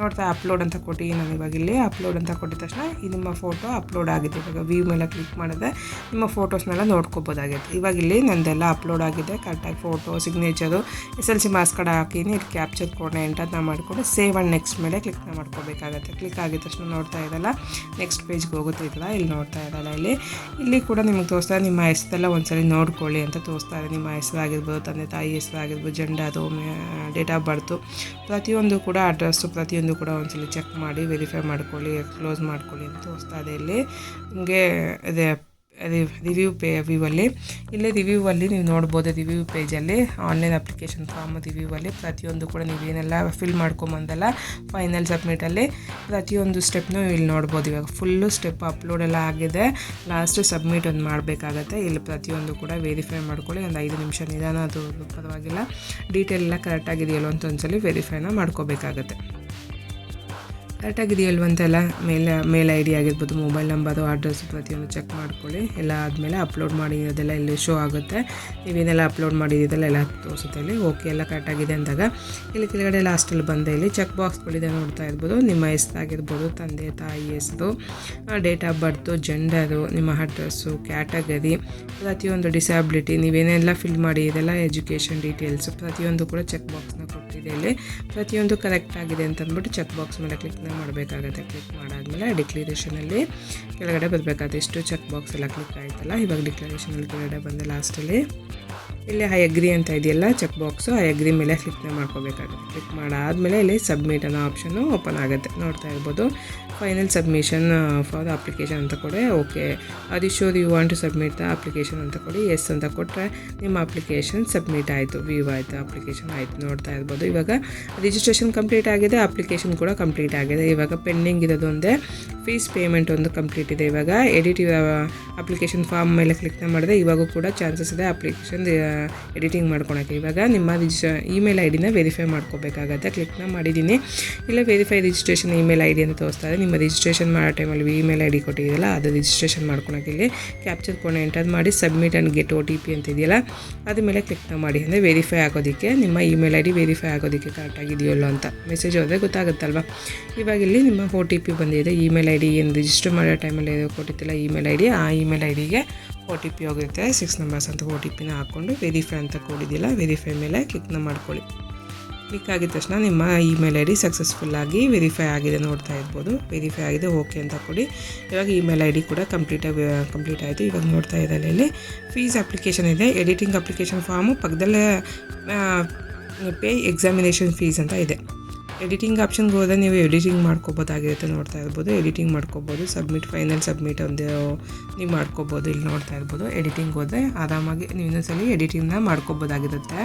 ನೋಡ್ತಾ ಅಪ್ಲೋಡ್ ಅಂತ ಕೊಟ್ಟು, ನಾನು ಇವಾಗ ಇಲ್ಲಿ ಅಪ್ಲೋಡ್ ಅಂತ ಕೊಟ್ಟಿದ ತಕ್ಷಣ ಈ ನಿಮ್ಮ ಫೋಟೋ ಅಪ್ಲೋಡ್ ಆಗಿದೆ ಇವಾಗ ವ್ಯೂ ಮೇಲೆ ಕ್ಲಿಕ್ ಮಾಡಿದ್ರೆ ನಿಮ್ಮ ಫೋಟೋಸ್ನೆಲ್ಲ ನೋಡ್ಕೋಬೋದಾಗಿತ್ತು. ಇವಾಗ ಇಲ್ಲಿ ನಂದೆಲ್ಲ ಅಪ್ಲೋಡ್ ಆಗಿದೆ. ಕರೆಕ್ಟಾಗಿ photo signature S L C marks card ಹಾಕಿನಿ ಇದು ಕ್ಯಾಪ್ಚರ್ ಕೋಡ್ನ ಎಂಟರ್ನ ಮಾಡಿಕೊಂಡು ಸೇವ್ ಆ್ಯಂಡ್ ನೆಕ್ಸ್ಟ್ ಮೇಲೆ ಕ್ಲಿಕ್ನ ಮಾಡ್ಕೋಬೇಕಾಗತ್ತೆ. ಕ್ಲಿಕ್ ಆಗಿದ ತಕ್ಷಣ ನೋಡ್ತಾ ಇದ್ದಲ್ಲ ನೆಕ್ಸ್ಟ್ ಪೇಜ್ಗೆ ಹೋಗುತ್ತೆ ಇದಲ್ಲ ಇಲ್ಲಿ ನೋಡ್ತಾ ಇದ್ದಲ್ಲ ಇಲ್ಲಿ. ಇಲ್ಲಿ ಕೂಡ ನಿಮಗೆ ತೋರಿಸ್ತಾ ನಿಮ್ಮ ಹೆಸರೆಲ್ಲ ಒಂದ್ಸಲಿ ನೋಡ್ಕೊಳ್ಳಿ ಅಂತ ತೋರಿಸ್ತಾ ಇದೆ ನಿಮ್ಮ ಹೆಸರಾಗಿರ್ಬೋದು, ತಂದೆ ತಾಯಿ ಹೆಸರಾಗಿರ್ಬೋದು ಅದು ಡೇಟ್ ಆಫ್ ಬರ್ತು ಪ್ರತಿಯೊಂದು ಕೂಡ ಅಡ್ರೆಸ್ಸು ಪ್ರತಿಯೊಂದು ಕೂಡ ಒಂದ್ಸಲ ಚೆಕ್ ಮಾಡಿ ವೆರಿಫೈ ಮಾಡ್ಕೊಳ್ಳಿ ಕ್ಲೋಸ್ ಮಾಡ್ಕೊಳ್ಳಿ ಅಂತ ತೋರಿಸ್ತಾ ಇದೆ ಇಲ್ಲಿ. ನಿಮಗೆ ಅದೇ ರಿವ್ಯೂ ಪೇ ವ್ಯೂವಲ್ಲಿ ಇಲ್ಲೇ ರಿವ್ಯೂವಲ್ಲಿ ನೀವು ನೋಡ್ಬೋದು ರಿವ್ಯೂ ಪೇಜಲ್ಲಿ ಆನ್ಲೈನ್ ಅಪ್ಲಿಕೇಶನ್ ಫಾರ್ಮ್ ರಿವ್ಯೂವಲ್ಲಿ ಪ್ರತಿಯೊಂದು ಕೂಡ ನೀವೇನೆಲ್ಲ ಫಿಲ್ ಮಾಡ್ಕೊಂಬಂದಲ್ಲ ಫೈನಲ್ ಸಬ್ಮಿಟಲ್ಲಿ ಪ್ರತಿಯೊಂದು ಸ್ಟೆಪ್ನು ಇಲ್ಲಿ ನೋಡ್ಬೋದು. ಇವಾಗ ಫುಲ್ಲು ಸ್ಟೆಪ್ ಅಪ್ಲೋಡ್ ಎಲ್ಲ ಆಗಿದೆ. ಲಾಸ್ಟು ಸಬ್ಮಿಟ್ ಒಂದು ಮಾಡಬೇಕಾಗತ್ತೆ. ಇಲ್ಲಿ ಪ್ರತಿಯೊಂದು ಕೂಡ ವೆರಿಫೈ ಮಾಡ್ಕೊಳ್ಳಿ. ಒಂದು ಐದು ನಿಮಿಷ ನಿಧಾನ, ಅದು ಪರವಾಗಿಲ್ಲ. ಡೀಟೇಲ್ ಎಲ್ಲ ಕರೆಕ್ಟಾಗಿದೆಯಲ್ಲ ಅಂತ ಒಂದ್ಸಲಿ ವೆರಿಫೈನ ಮಾಡ್ಕೋಬೇಕಾಗತ್ತೆ. ಕರೆಕ್ಟಾಗಿದೆಯಲ್ವ ಅಂತೆಲ್ಲ ಮೇಲ್ ಮೇಲ್ ಐ ಡಿ ಆಗಿರ್ಬೋದು ಮೊಬೈಲ್ ನಂಬರು ಅಡ್ರೆಸ್ ಪ್ರತಿಯೊಂದು ಚೆಕ್ ಮಾಡ್ಕೊಳ್ಳಿ. ಎಲ್ಲ ಆದಮೇಲೆ ಅಪ್ಲೋಡ್ ಮಾಡಿರೋದೆಲ್ಲ ಇಲ್ಲಿ ಶೋ ಆಗುತ್ತೆ. ನೀವೇನೆಲ್ಲ ಅಪ್ಲೋಡ್ ಮಾಡಿದ್ದೀರಲ್ಲ ಎಲ್ಲ ತೋರಿಸುತ್ತೆ ಇಲ್ಲಿ. ಓಕೆ ಎಲ್ಲ ಕರೆಕ್ಟಾಗಿದೆ ಅಂದಾಗ ಇಲ್ಲಿ ಕೆಳಗಡೆ ಲಾಸ್ಟಲ್ಲಿ ಬಂದೆ. ಇಲ್ಲಿ ಚೆಕ್ ಬಾಕ್ಸ್ಗಳಿದೆ ನೋಡ್ತಾ ಇರ್ಬೋದು. ನಿಮ್ಮ ಹೆಸರಾಗಿರ್ಬೋದು ತಂದೆ, ತಾಯಿ ಹೆಸರು ಡೇಟ್ ಆಫ್ ಬರ್ತು ಜೆಂಡರು ನಿಮ್ಮ ಅಡ್ರೆಸ್ಸು ಕ್ಯಾಟಗರಿ ಪ್ರತಿಯೊಂದು ಡಿಸ್ಯಾಬಿಲಿಟಿ ನೀವೇನೆಲ್ಲ ಫಿಲ್ ಮಾಡಿ ಇದೆಲ್ಲ ಎಜುಕೇಷನ್ ಡೀಟೇಲ್ಸ್ ಪ್ರತಿಯೊಂದು ಕೂಡ ಚೆಕ್ ಬಾಕ್ಸ್ನ ಕೊಟ್ಟಿದೆ ಇಲ್ಲಿ ಪ್ರತಿಯೊಂದು ಕರೆಕ್ಟ್ ಆಗಿದೆ ಅಂತ ಅಂದ್ಬಿಟ್ಟು ಚೆಕ್ ಬಾಕ್ಸ್ ಮೇಲೆ ಕ್ಲಿಕ್ನ ಮಾಡಬೇಕಾಗತ್ತೆ. ಕ್ಲಿಕ್ ಮಾಡಾದ್ಮೇಲೆ ಡಿಕ್ಲರೇಷನಲ್ಲಿ ಕೆಳಗಡೆ ಬರಬೇಕಾಗುತ್ತೆ. ಇಷ್ಟು ಚೆಕ್ ಬಾಕ್ಸ್ ಎಲ್ಲ ಕ್ಲಿಕ್ ಆಯ್ತಲ್ಲ, ಇವಾಗ ಡಿಕ್ಲರೇಷನಲ್ಲಿ ಕೆಳಗಡೆ ಬಂದೆ ಲಾಸ್ಟಲ್ಲಿ ಇಲ್ಲಿ ಹೈ ಅಗ್ರಿ ಅಂತ ಇದೆಯಲ್ಲ ಚೆಕ್ ಬಾಕ್ಸು ಐ ಅಗ್ರಿ ಮೇಲೆ ಕ್ಲಿಕ್ನ ಮಾಡ್ಕೋಬೇಕಾಗುತ್ತೆ. ಕ್ಲಿಕ್ ಮಾಡಾದ್ಮೇಲೆ ಇಲ್ಲಿ ಸಬ್ಮಿಟ್ ಅನ್ನೋ ಆಪ್ಷನ್ನು ಓಪನ್ ಆಗುತ್ತೆ. ನೋಡ್ತಾ ಇರ್ಬೋದು. Final submission for the application ಅಂತ ಕೊಡಿ ಓಕೆ ಅದು sure you want to submit the application ಅಂತ ಕೊಡಿ ಎಸ್ ಅಂತ ಕೊಟ್ಟರೆ ನಿಮ್ಮ ಅಪ್ಲಿಕೇಶನ್ ಸಬ್ಮಿಟ್ ಆಯಿತು ವ್ಯೂ ಆಯಿತು ಅಪ್ಲಿಕೇಶನ್ ಆಯಿತು ನೋಡ್ತಾ ಇರ್ಬೋದು ಇವಾಗ ರಿಜಿಸ್ಟ್ರೇಷನ್ ಕಂಪ್ಲೀಟ್ ಆಗಿದೆ ಅಪ್ಲಿಕೇಶನ್ ಕೂಡ ಕಂಪ್ಲೀಟ್ ಆಗಿದೆ ಇವಾಗ ಪೆಂಡಿಂಗ್ ಇರೋದು ಒಂದೇ ಫೀಸ್ ಪೇಮೆಂಟ್ ಒಂದು ಕಂಪ್ಲೀಟ್ ಇದೆ ಇವಾಗ ಎಡಿಟ್ ಅಪ್ಲಿಕೇಶನ್ ಫಾರ್ಮ್ ಮೇಲೆ ಕ್ಲಿಕ್ನ ಮಾಡಿದೆ ಇವಾಗೂ ಕೂಡ ಚಾನ್ಸಸ್ ಇದೆ ಅಪ್ಲಿಕೇಶನ್ ಎಡಿಟಿಂಗ್ ಮಾಡ್ಕೊಳಕ್ಕೆ ಇವಾಗ ನಿಮ್ಮ ರಿಜಿಸ್ಟ್ರ ಇಮೇಲ್ ಐ ಡಿನ ವೆರಿಫೈ ಮಾಡ್ಕೋಬೇಕಾಗತ್ತೆ ಕ್ಲಿಕ್ನ ಮಾಡಿದ್ದೀನಿ ಇಲ್ಲ verify registration email I D ಅಂತ ತೋರಿಸ್ತಾ ನಿಮ್ಮ ರಿಜಿಸ್ಟ್ರೇಷನ್ ಮಾಡೋ ಟೈಮಲ್ಲಿ ಇಮೇಲ್ ಐ ಡಿ ಕೊಟ್ಟಿದೆಯಲ್ಲ ಅದು ರಿಜಿಸ್ಟ್ರೇಷನ್ ಮಾಡ್ಕೊಳಕ್ಕೆ ಇಲ್ಲಿ ಕ್ಯಾಪ್ಚರ್ ಕೋಡ್ ಎಂಟರ್ ಮಾಡಿ submit and get O T P ಅಂತ ಇದೆಯಲ್ಲ, ಅದ್ರ ಮೇಲೆ ಕ್ಲಿಕ್ ಮಾಡಿ. ಅಂದರೆ ವೆರಿಫೈ ಆಗೋದಕ್ಕೆ, ನಿಮ್ಮ ಇಮೇಲ್ ಐ ಡಿ ವೆರಿಫೈ ಆಗೋದಕ್ಕೆ ಕರೆಕ್ಟಾಗಿದೆಯಲ್ಲ ಅಂತ ಮೆಸೇಜ್ ಹೋದರೆ ಗೊತ್ತಾಗುತ್ತಲ್ವ? ಇವಾಗ ಇಲ್ಲಿ ನಿಮ್ಮ ಒ ಟಿ ಪಿ ಬಂದಿದೆ ಇಮೇಲ್ ಐ ಡಿ ಏನು ರಿಜಿಸ್ಟರ್ ಮಾಡೋ ಟೈಮಲ್ಲಿ ಕೊಟ್ಟಿದ್ದಿಲ್ಲ ಇಮೇಲ್ ಐ ಡಿ ಆ ಇಮೇಲ್ ಐ ಡಿಗೆ ಒ ಟಿ ಪಿ ಹೋಗಿರುತ್ತೆ ಸಿಕ್ಸ್ ನಂಬರ್ಸ್ ಅಂತ ಒ ಟಿ ಪಿನ ಹಾಕ್ಕೊಂಡು ವೆರಿಫೈ ಅಂತ ಕೊಡಿದ್ದಿಲ್ಲ ವೆರಿಫೈ ಮೇಲೆ ಕ್ಲಿಕ್ನ ಮಾಡ್ಕೊಳ್ಳಿ. ಕ್ಲಿಕ್ ಆಗಿದ ತಕ್ಷಣ ನಿಮ್ಮ ಇಮೇಲ್ ಐ ಡಿ ಸಕ್ಸಸ್ಫುಲ್ಲಾಗಿ ವೆರಿಫೈ ಆಗಿದೆ ನೋಡ್ತಾ ಇರ್ಬೋದು. ವೆರಿಫೈ ಆಗಿದೆ ಓಕೆ ಅಂತ ಕೊಡಿ. ಇವಾಗ ಇಮೇಲ್ ಐ ಡಿ ಕೂಡ ಕಂಪ್ಲೀಟಾಗಿ ಕಂಪ್ಲೀಟ್ ಆಯಿತು. ಇವಾಗ ನೋಡ್ತಾ ಇದ್ದಾರೆ ಇಲ್ಲಿ. ಫೀಸ್ ಅಪ್ಲಿಕೇಶನ್ ಇದೆ. ಎಡಿಟಿಂಗ್ ಅಪ್ಲಿಕೇಶನ್ ಫಾರ್ಮು ಪಕ್ಕದಲ್ಲೇ ಪೇ ಎಕ್ಸಾಮಿನೇಷನ್ ಫೀಸ್ ಅಂತ ಇದೆ. ಎಡಿಟಿಂಗ್ ಆಪ್ಷನ್ಗೆ ಹೋದರೆ ನೀವು ಎಡಿಟಿಂಗ್ ಮಾಡ್ಕೋಬೋದಾಗಿರುತ್ತೆ ನೋಡ್ತಾ ಇರ್ಬೋದು. ಎಡಿಟಿಂಗ್ ಮಾಡ್ಕೋಬೋದು. ಸಬ್ಮಿಟ್, ಫೈನಲ್ ಸಬ್ಮಿಟ್ ಒಂದು ನೀವು ಮಾಡ್ಕೋಬೋದು, ಇಲ್ಲಿ ನೋಡ್ತಾ ಇರ್ಬೋದು. ಎಡಿಟಿಂಗ್ ಹೋದರೆ ಆರಾಮಾಗಿ ನೀವು ಇನ್ನೊಂದ್ಸಲಿ ಎಡಿಟಿಂಗ್ನ ಮಾಡ್ಕೋಬೋದಾಗಿರುತ್ತೆ.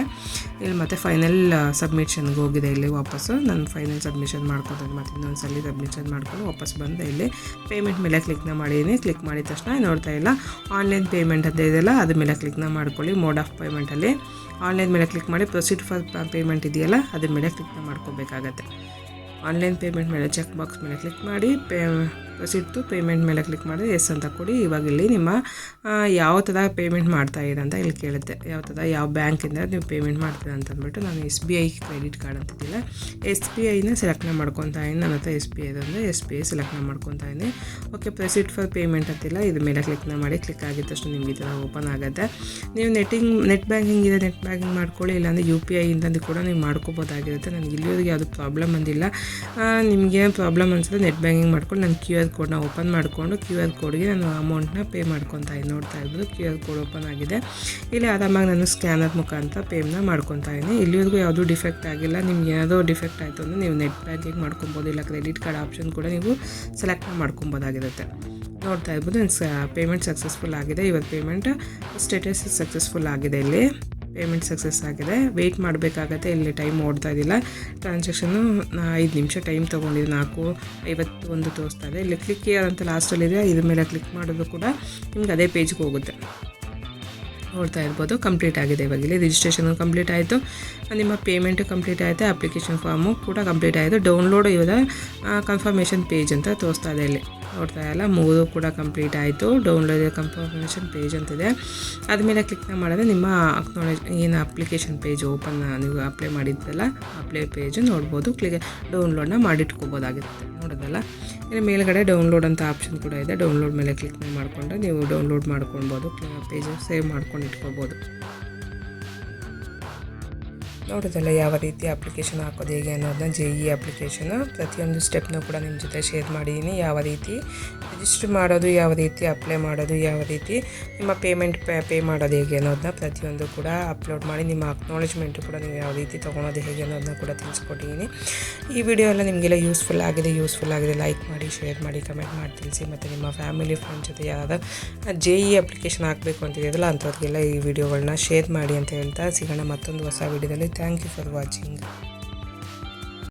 ಇಲ್ಲಿ ಮತ್ತೆ ಫೈನಲ್ ಸಬ್ಮಿಷನ್ಗೆ ಹೋಗಿದೆ ಇಲ್ಲಿ ವಾಪಸ್ಸು. ನಾನು ಫೈನಲ್ ಸಬ್ಮಿಷನ್ ಮಾಡ್ಕೊತೀನಿ. ಮತ್ತು ಇನ್ನೊಂದ್ಸಲಿ ಸಬ್ಮಿಷನ್ ಮಾಡ್ಕೊಂಡು ವಾಪಸ್ ಬಂದೆ ಇಲ್ಲಿ ಪೇಮೆಂಟ್ ಮೇಲೆ ಕ್ಲಿಕ್ನ ಮಾಡಿದ್ದೀನಿ ಕ್ಲಿಕ್ ಮಾಡಿದ ತಕ್ಷಣ ನೋಡ್ತಾ ಇಲ್ಲ. ಆನ್ಲೈನ್ ಪೇಮೆಂಟ್ ಅಂತ ಇದೆಯಲ್ಲ, ಅದ್ರ ಮೇಲೆ ಕ್ಲಿಕ್ನ ಮಾಡ್ಕೊಳ್ಳಿ. ಮೋಡ್ ಆಫ್ ಪೇಮೆಂಟಲ್ಲಿ ಆನ್ಲೈನ್ ಮೇಲೆ ಕ್ಲಿಕ್ ಮಾಡಿ ಪ್ರೊಸೀಡ್ ಫಾರ್ ಪೇಮೆಂಟ್ ಇದೆಯಲ್ಲ, ಅದ್ರ ಮೇಲೆ ಕ್ಲಿಕ್ನ ಮಾಡ್ಕೋಬೇಕಾಗತ್ತೆ. ಆನ್ಲೈನ್ ಪೇಮೆಂಟ್ ಮೇಲೆ ಚೆಕ್ ಬಾಕ್ಸ್ ಮೇಲೆ ಕ್ಲಿಕ್ ಮಾಡಿ ಪೇ ಪ್ರೊಸೀಡ್ ಪೇಮೆಂಟ್ ಮೇಲೆ ಕ್ಲಿಕ್ ಮಾಡಿದ್ರೆ ಎಸ್ ಅಂತ ಕೊಡಿ. ಇವಾಗ ಇಲ್ಲಿ ನಿಮ್ಮ ಯಾವ ಥರ ಪೇಮೆಂಟ್ ಮಾಡ್ತಾ ಅಂತ ಇಲ್ಲಿ ಕೇಳುತ್ತೆ. ಯಾವ ಥರ ಯಾವ ಬ್ಯಾಂಕಿಂದ ನೀವು ಪೇಮೆಂಟ್ ಮಾಡ್ತೀರ ಅಂತ ಅಂದ್ಬಿಟ್ಟು ನಾನು S B I credit card ಅಂತಿದ್ದಿಲ್ಲ. S B ಐನ ಸೆಲೆಕ್ಟ್ನ ಮಾಡ್ಕೊತಾ ಇದ್ದೀನಿ. ನನ್ನ ಹತ್ರ ಎಸ್ ಬಿ ಐ ಅಂದರೆ ಎಸ್ ಬಿ ಐ ಸೆಲೆಕ್ಟ್ನ ಮಾಡ್ಕೊತಾ ಇದ್ದೀನಿ. ಓಕೆ ಪ್ರೊಸೀಡ್ ಫಾರ್ ಪೇಮೆಂಟ್ ಅಂತಿಲ್ಲ. ಇದ್ರ ಮೇಲೆ ಕ್ಲಿಕ್ನ ಮಾಡಿ ಕ್ಲಿಕ್ ಆಗಿದ ತಕ್ಷಣ ನಿಮಗೆ ಈ ಥರ ಓಪನ್ ಆಗುತ್ತೆ. ನೀವು ನೆಟ್ಟಿಂಗ್ ನೆಟ್ ಬ್ಯಾಂಕಿಂಗ್ ಇದೆ ನೆಟ್ ಬ್ಯಾಂಕಿಂಗ್ ಮಾಡ್ಕೊಳ್ಳಿ. ಇಲ್ಲಾಂದರೆ ಯು ಪಿ ಐ ಇಂದ ಕೂಡ ನೀವು ಮಾಡ್ಕೋಬೋದಾಗಿರುತ್ತೆ. ನನಗೆ ಇಲ್ಲಿವರೆಗೆ ಯಾವುದು ಪ್ರಾಬ್ಲಮ್ ಬಂದಿಲ್ಲ ನಿಮಗೆ ಪ್ರಾಬ್ಲಮ್ ಅನ್ಸಿದ್ರೆ ನೆಟ್ ಬ್ಯಾಂಕಿಂಗ್ ಮಾಡ್ಕೊಂಡು ನನ್ನ ಕ್ಯೂ ಆರ್ ಕೋಡ್ನ ಓಪನ್ ಮಾಡಿಕೊಂಡು ಕ್ಯೂ ಆರ್ ಕೋಡ್ಗೆ ನಾನು ಅಮೌಂಟ್ನ ಪೇ ಮಾಡ್ಕೊತಾ ಇದ್ದೀನಿ ನೋಡ್ತಾ ಇರ್ಬೋದು ಕ್ಯೂ ಆರ್ ಕೋಡ್ ಓಪನ್ ಆಗಿದೆ. ಇಲ್ಲಿ ಆರಾಮಾಗಿ ನಾನು ಸ್ಕ್ಯಾನರ್ ಮುಖಾಂತರ ಪೇನ ಮಾಡ್ಕೊತಾ ಇದ್ದೀನಿ. ಇಲ್ಲಿವರೆಗೂ ಯಾವುದೂ ಡಿಫೆಕ್ಟ್ ಆಗಿಲ್ಲ. ನಿಮ್ಗೆ ಏನಾದರೂ ಡಿಫೆಕ್ಟ್ ಆಯಿತು ಅಂದರೆ ನೀವು ನೆಟ್ ಬ್ಯಾಂಕಿಂಗ್ ಮಾಡ್ಕೊಬೋದು, ಇಲ್ಲ ಕ್ರೆಡಿಟ್ ಕಾರ್ಡ್ ಆಪ್ಷನ್ ಕೂಡ ನೀವು ಸೆಲೆಕ್ಟ್ ಮಾಡ್ಕೊಬೋದಾಗಿರುತ್ತೆ. ನೋಡ್ತಾ ಇರ್ಬೋದು ಪೇಮೆಂಟ್ ಸಕ್ಸಸ್ಫುಲ್ ಆಗಿದೆ. ಇವತ್ತು ಪೇಮೆಂಟ್ ಸ್ಟೇಟಸ್ ಸಕ್ಸಸ್ಫುಲ್ ಆಗಿದೆ ಇಲ್ಲಿ. ಪೇಮೆಂಟ್ ಸಕ್ಸಸ್ ಆಗಿದೆ. ವೆಯ್ಟ್ ಮಾಡಬೇಕಾಗತ್ತೆ. ಇಲ್ಲಿ ಟೈಮ್ ಓಡ್ತಾ ಇದ್ದಿಲ್ಲ ಟ್ರಾನ್ಸಾಕ್ಷನ್ನು ಐದು ನಿಮಿಷ ಟೈಮ್ ತೊಗೊಂಡಿದ್ದು ನಾಲ್ಕು ಐವತ್ತು ಒಂದು ತೋರಿಸ್ತಾ ಇದೆ. ಇಲ್ಲಿ ಕ್ಲಿಕ್ ಅಂತ ಲಾಸ್ಟಲ್ಲಿದೆ ಇದ್ರ ಮೇಲೆ ಕ್ಲಿಕ್ ಮಾಡೋದು ಕೂಡ ನಿಮ್ಗೆ ಅದೇ ಪೇಜ್ಗೆ ಹೋಗುತ್ತೆ. ನೋಡ್ತಾ ಇರ್ಬೋದು. ಕಂಪ್ಲೀಟ್ ಆಗಿದೆ ಇವಾಗ. ಇಲ್ಲಿ ರಿಜಿಸ್ಟ್ರೇಷನ್ ಕಂಪ್ಲೀಟ್ ಆಯಿತು. ನಿಮ್ಮ ಪೇಮೆಂಟು ಕಂಪ್ಲೀಟ್ ಆಯಿತು. ಅಪ್ಲಿಕೇಶನ್ ಫಾರ್ಮು ಕೂಡ ಕಂಪ್ಲೀಟ್ ಆಯಿತು. ಡೌನ್ಲೋಡ್ ಇವಾಗ ಕನ್ಫರ್ಮೇಷನ್ ಪೇಜ್ ಅಂತ ತೋರಿಸ್ತಾ ಇದೆ ಇಲ್ಲಿ. ನೋಡ್ತಾ ಇಲ್ಲ ಮೂರು ಕೂಡ ಕಂಪ್ಲೀಟ್ ಆಯಿತು. ಡೌನ್ಲೋಡ್ ಕನ್ಫರ್ಮೇಷನ್ ಪೇಜ್ ಅಂತಿದೆ ಅದ್ಮೇಲೆ ಕ್ಲಿಕ್ ಮಾಡಿದ್ರೆ ನಿಮ್ಮ ಅಕ್ನಾಲೇಜ್ ಏನು ಅಪ್ಲಿಕೇಶನ್ ಪೇಜ್ ಓಪನ್ ನೀವು ಅಪ್ಲೈ ಮಾಡಿದ್ದಲ್ಲ ಅಪ್ಲೈ ಪೇಜ್ ನೋಡ್ಬೋದು. ಕ್ಲಿಕ್ ಡೌನ್ಲೋಡ್ನ ಮಾಡಿಟ್ಕೋಬೋದಾಗಿರುತ್ತೆ. ನೋಡೋದಲ್ಲ ಇಲ್ಲಿ ಮೇಲ್ಗಡೆ ಡೌನ್ಲೋಡ್ ಅಂತ ಆಪ್ಷನ್ ಕೂಡ ಇದೆ. ಡೌನ್ಲೋಡ್ ಮೇಲೆ ಕ್ಲಿಕ್ ಮಾಡಿಕೊಂಡ್ರೆ ನೀವು ಡೌನ್ಲೋಡ್ ಮಾಡ್ಕೊಳ್ಬೋದು. ಪೇಜ್ ಸೇವ್ ಮಾಡ್ಕೊಂಡು ಇಟ್ಕೋಬೋದು ನೋಡೋದಲ್ಲ ಯಾವ ರೀತಿ ಅಪ್ಲಿಕೇಶನ್ ಹಾಕೋದು ಹೇಗೆ ಅನ್ನೋದನ್ನ ಜೆ ಇ ಅಪ್ಲಿಕೇಶನ್ ಪ್ರತಿಯೊಂದು ಸ್ಟೆಪ್ನೂ ಕೂಡ ನಿಮ್ಮ ಜೊತೆ ಶೇರ್ ಮಾಡಿದ್ದೀನಿ ಯಾವ ರೀತಿ ರಿಜಿಸ್ಟರ್ ಮಾಡೋದು ಯಾವ ರೀತಿ ಅಪ್ಲೈ ಮಾಡೋದು ಯಾವ ರೀತಿ, ನಿಮ್ಮ ಪೇಮೆಂಟ್ ಪೇ ಪೇ ಮಾಡೋದು ಹೇಗೆ ಅನ್ನೋದನ್ನ ಪ್ರತಿಯೊಂದು ಕೂಡ ಅಪ್ಲೋಡ್ ಮಾಡಿ, ನಿಮ್ಮ ಅಕ್ನಾಲೇಜ್ಮೆಂಟು ಕೂಡ ನೀವು ಯಾವ ರೀತಿ ತೊಗೊಳೋದು ಹೇಗೆ ಅನ್ನೋದನ್ನ ಕೂಡ ತಿಳಿಸ್ಕೊಟ್ಟಿದ್ದೀನಿ. ಈ ವಿಡಿಯೋ ಎಲ್ಲ ನಿಮಗೆಲ್ಲ ಯೂಸ್ಫುಲ್ ಆಗಿದೆ ಯೂಸ್ಫುಲ್ ಆಗಿದೆ. ಲೈಕ್ ಮಾಡಿ ಶೇರ್ ಮಾಡಿ ಕಮೆಂಟ್ ಮಾಡಿ ತಿಳಿಸಿ, ಮತ್ತು ನಿಮ್ಮ ಫ್ಯಾಮಿಲಿ ಫ್ರೆಂಡ್ ಜೊತೆ ಯಾರಾದ ಜೆ ಇ ಅಪ್ಲಿಕೇಶನ್ ಹಾಕಬೇಕು ಅಂತಿದೆಯಲ್ಲ, ಅಂಥವ್ರಿಗೆಲ್ಲ ಈ ವಿಡಿಯೋಗಳನ್ನ ಶೇರ್ ಮಾಡಿ ಅಂತ ಹೇಳ್ತಾ ಸಿಗೋಣ ಮತ್ತೊಂದು ಹೊಸ ವಿಡಿಯೋದಲ್ಲಿ ಥ್ಯಾಂಕ್ ಯು ಫಾರ್ ವಾಚಿಂಗ್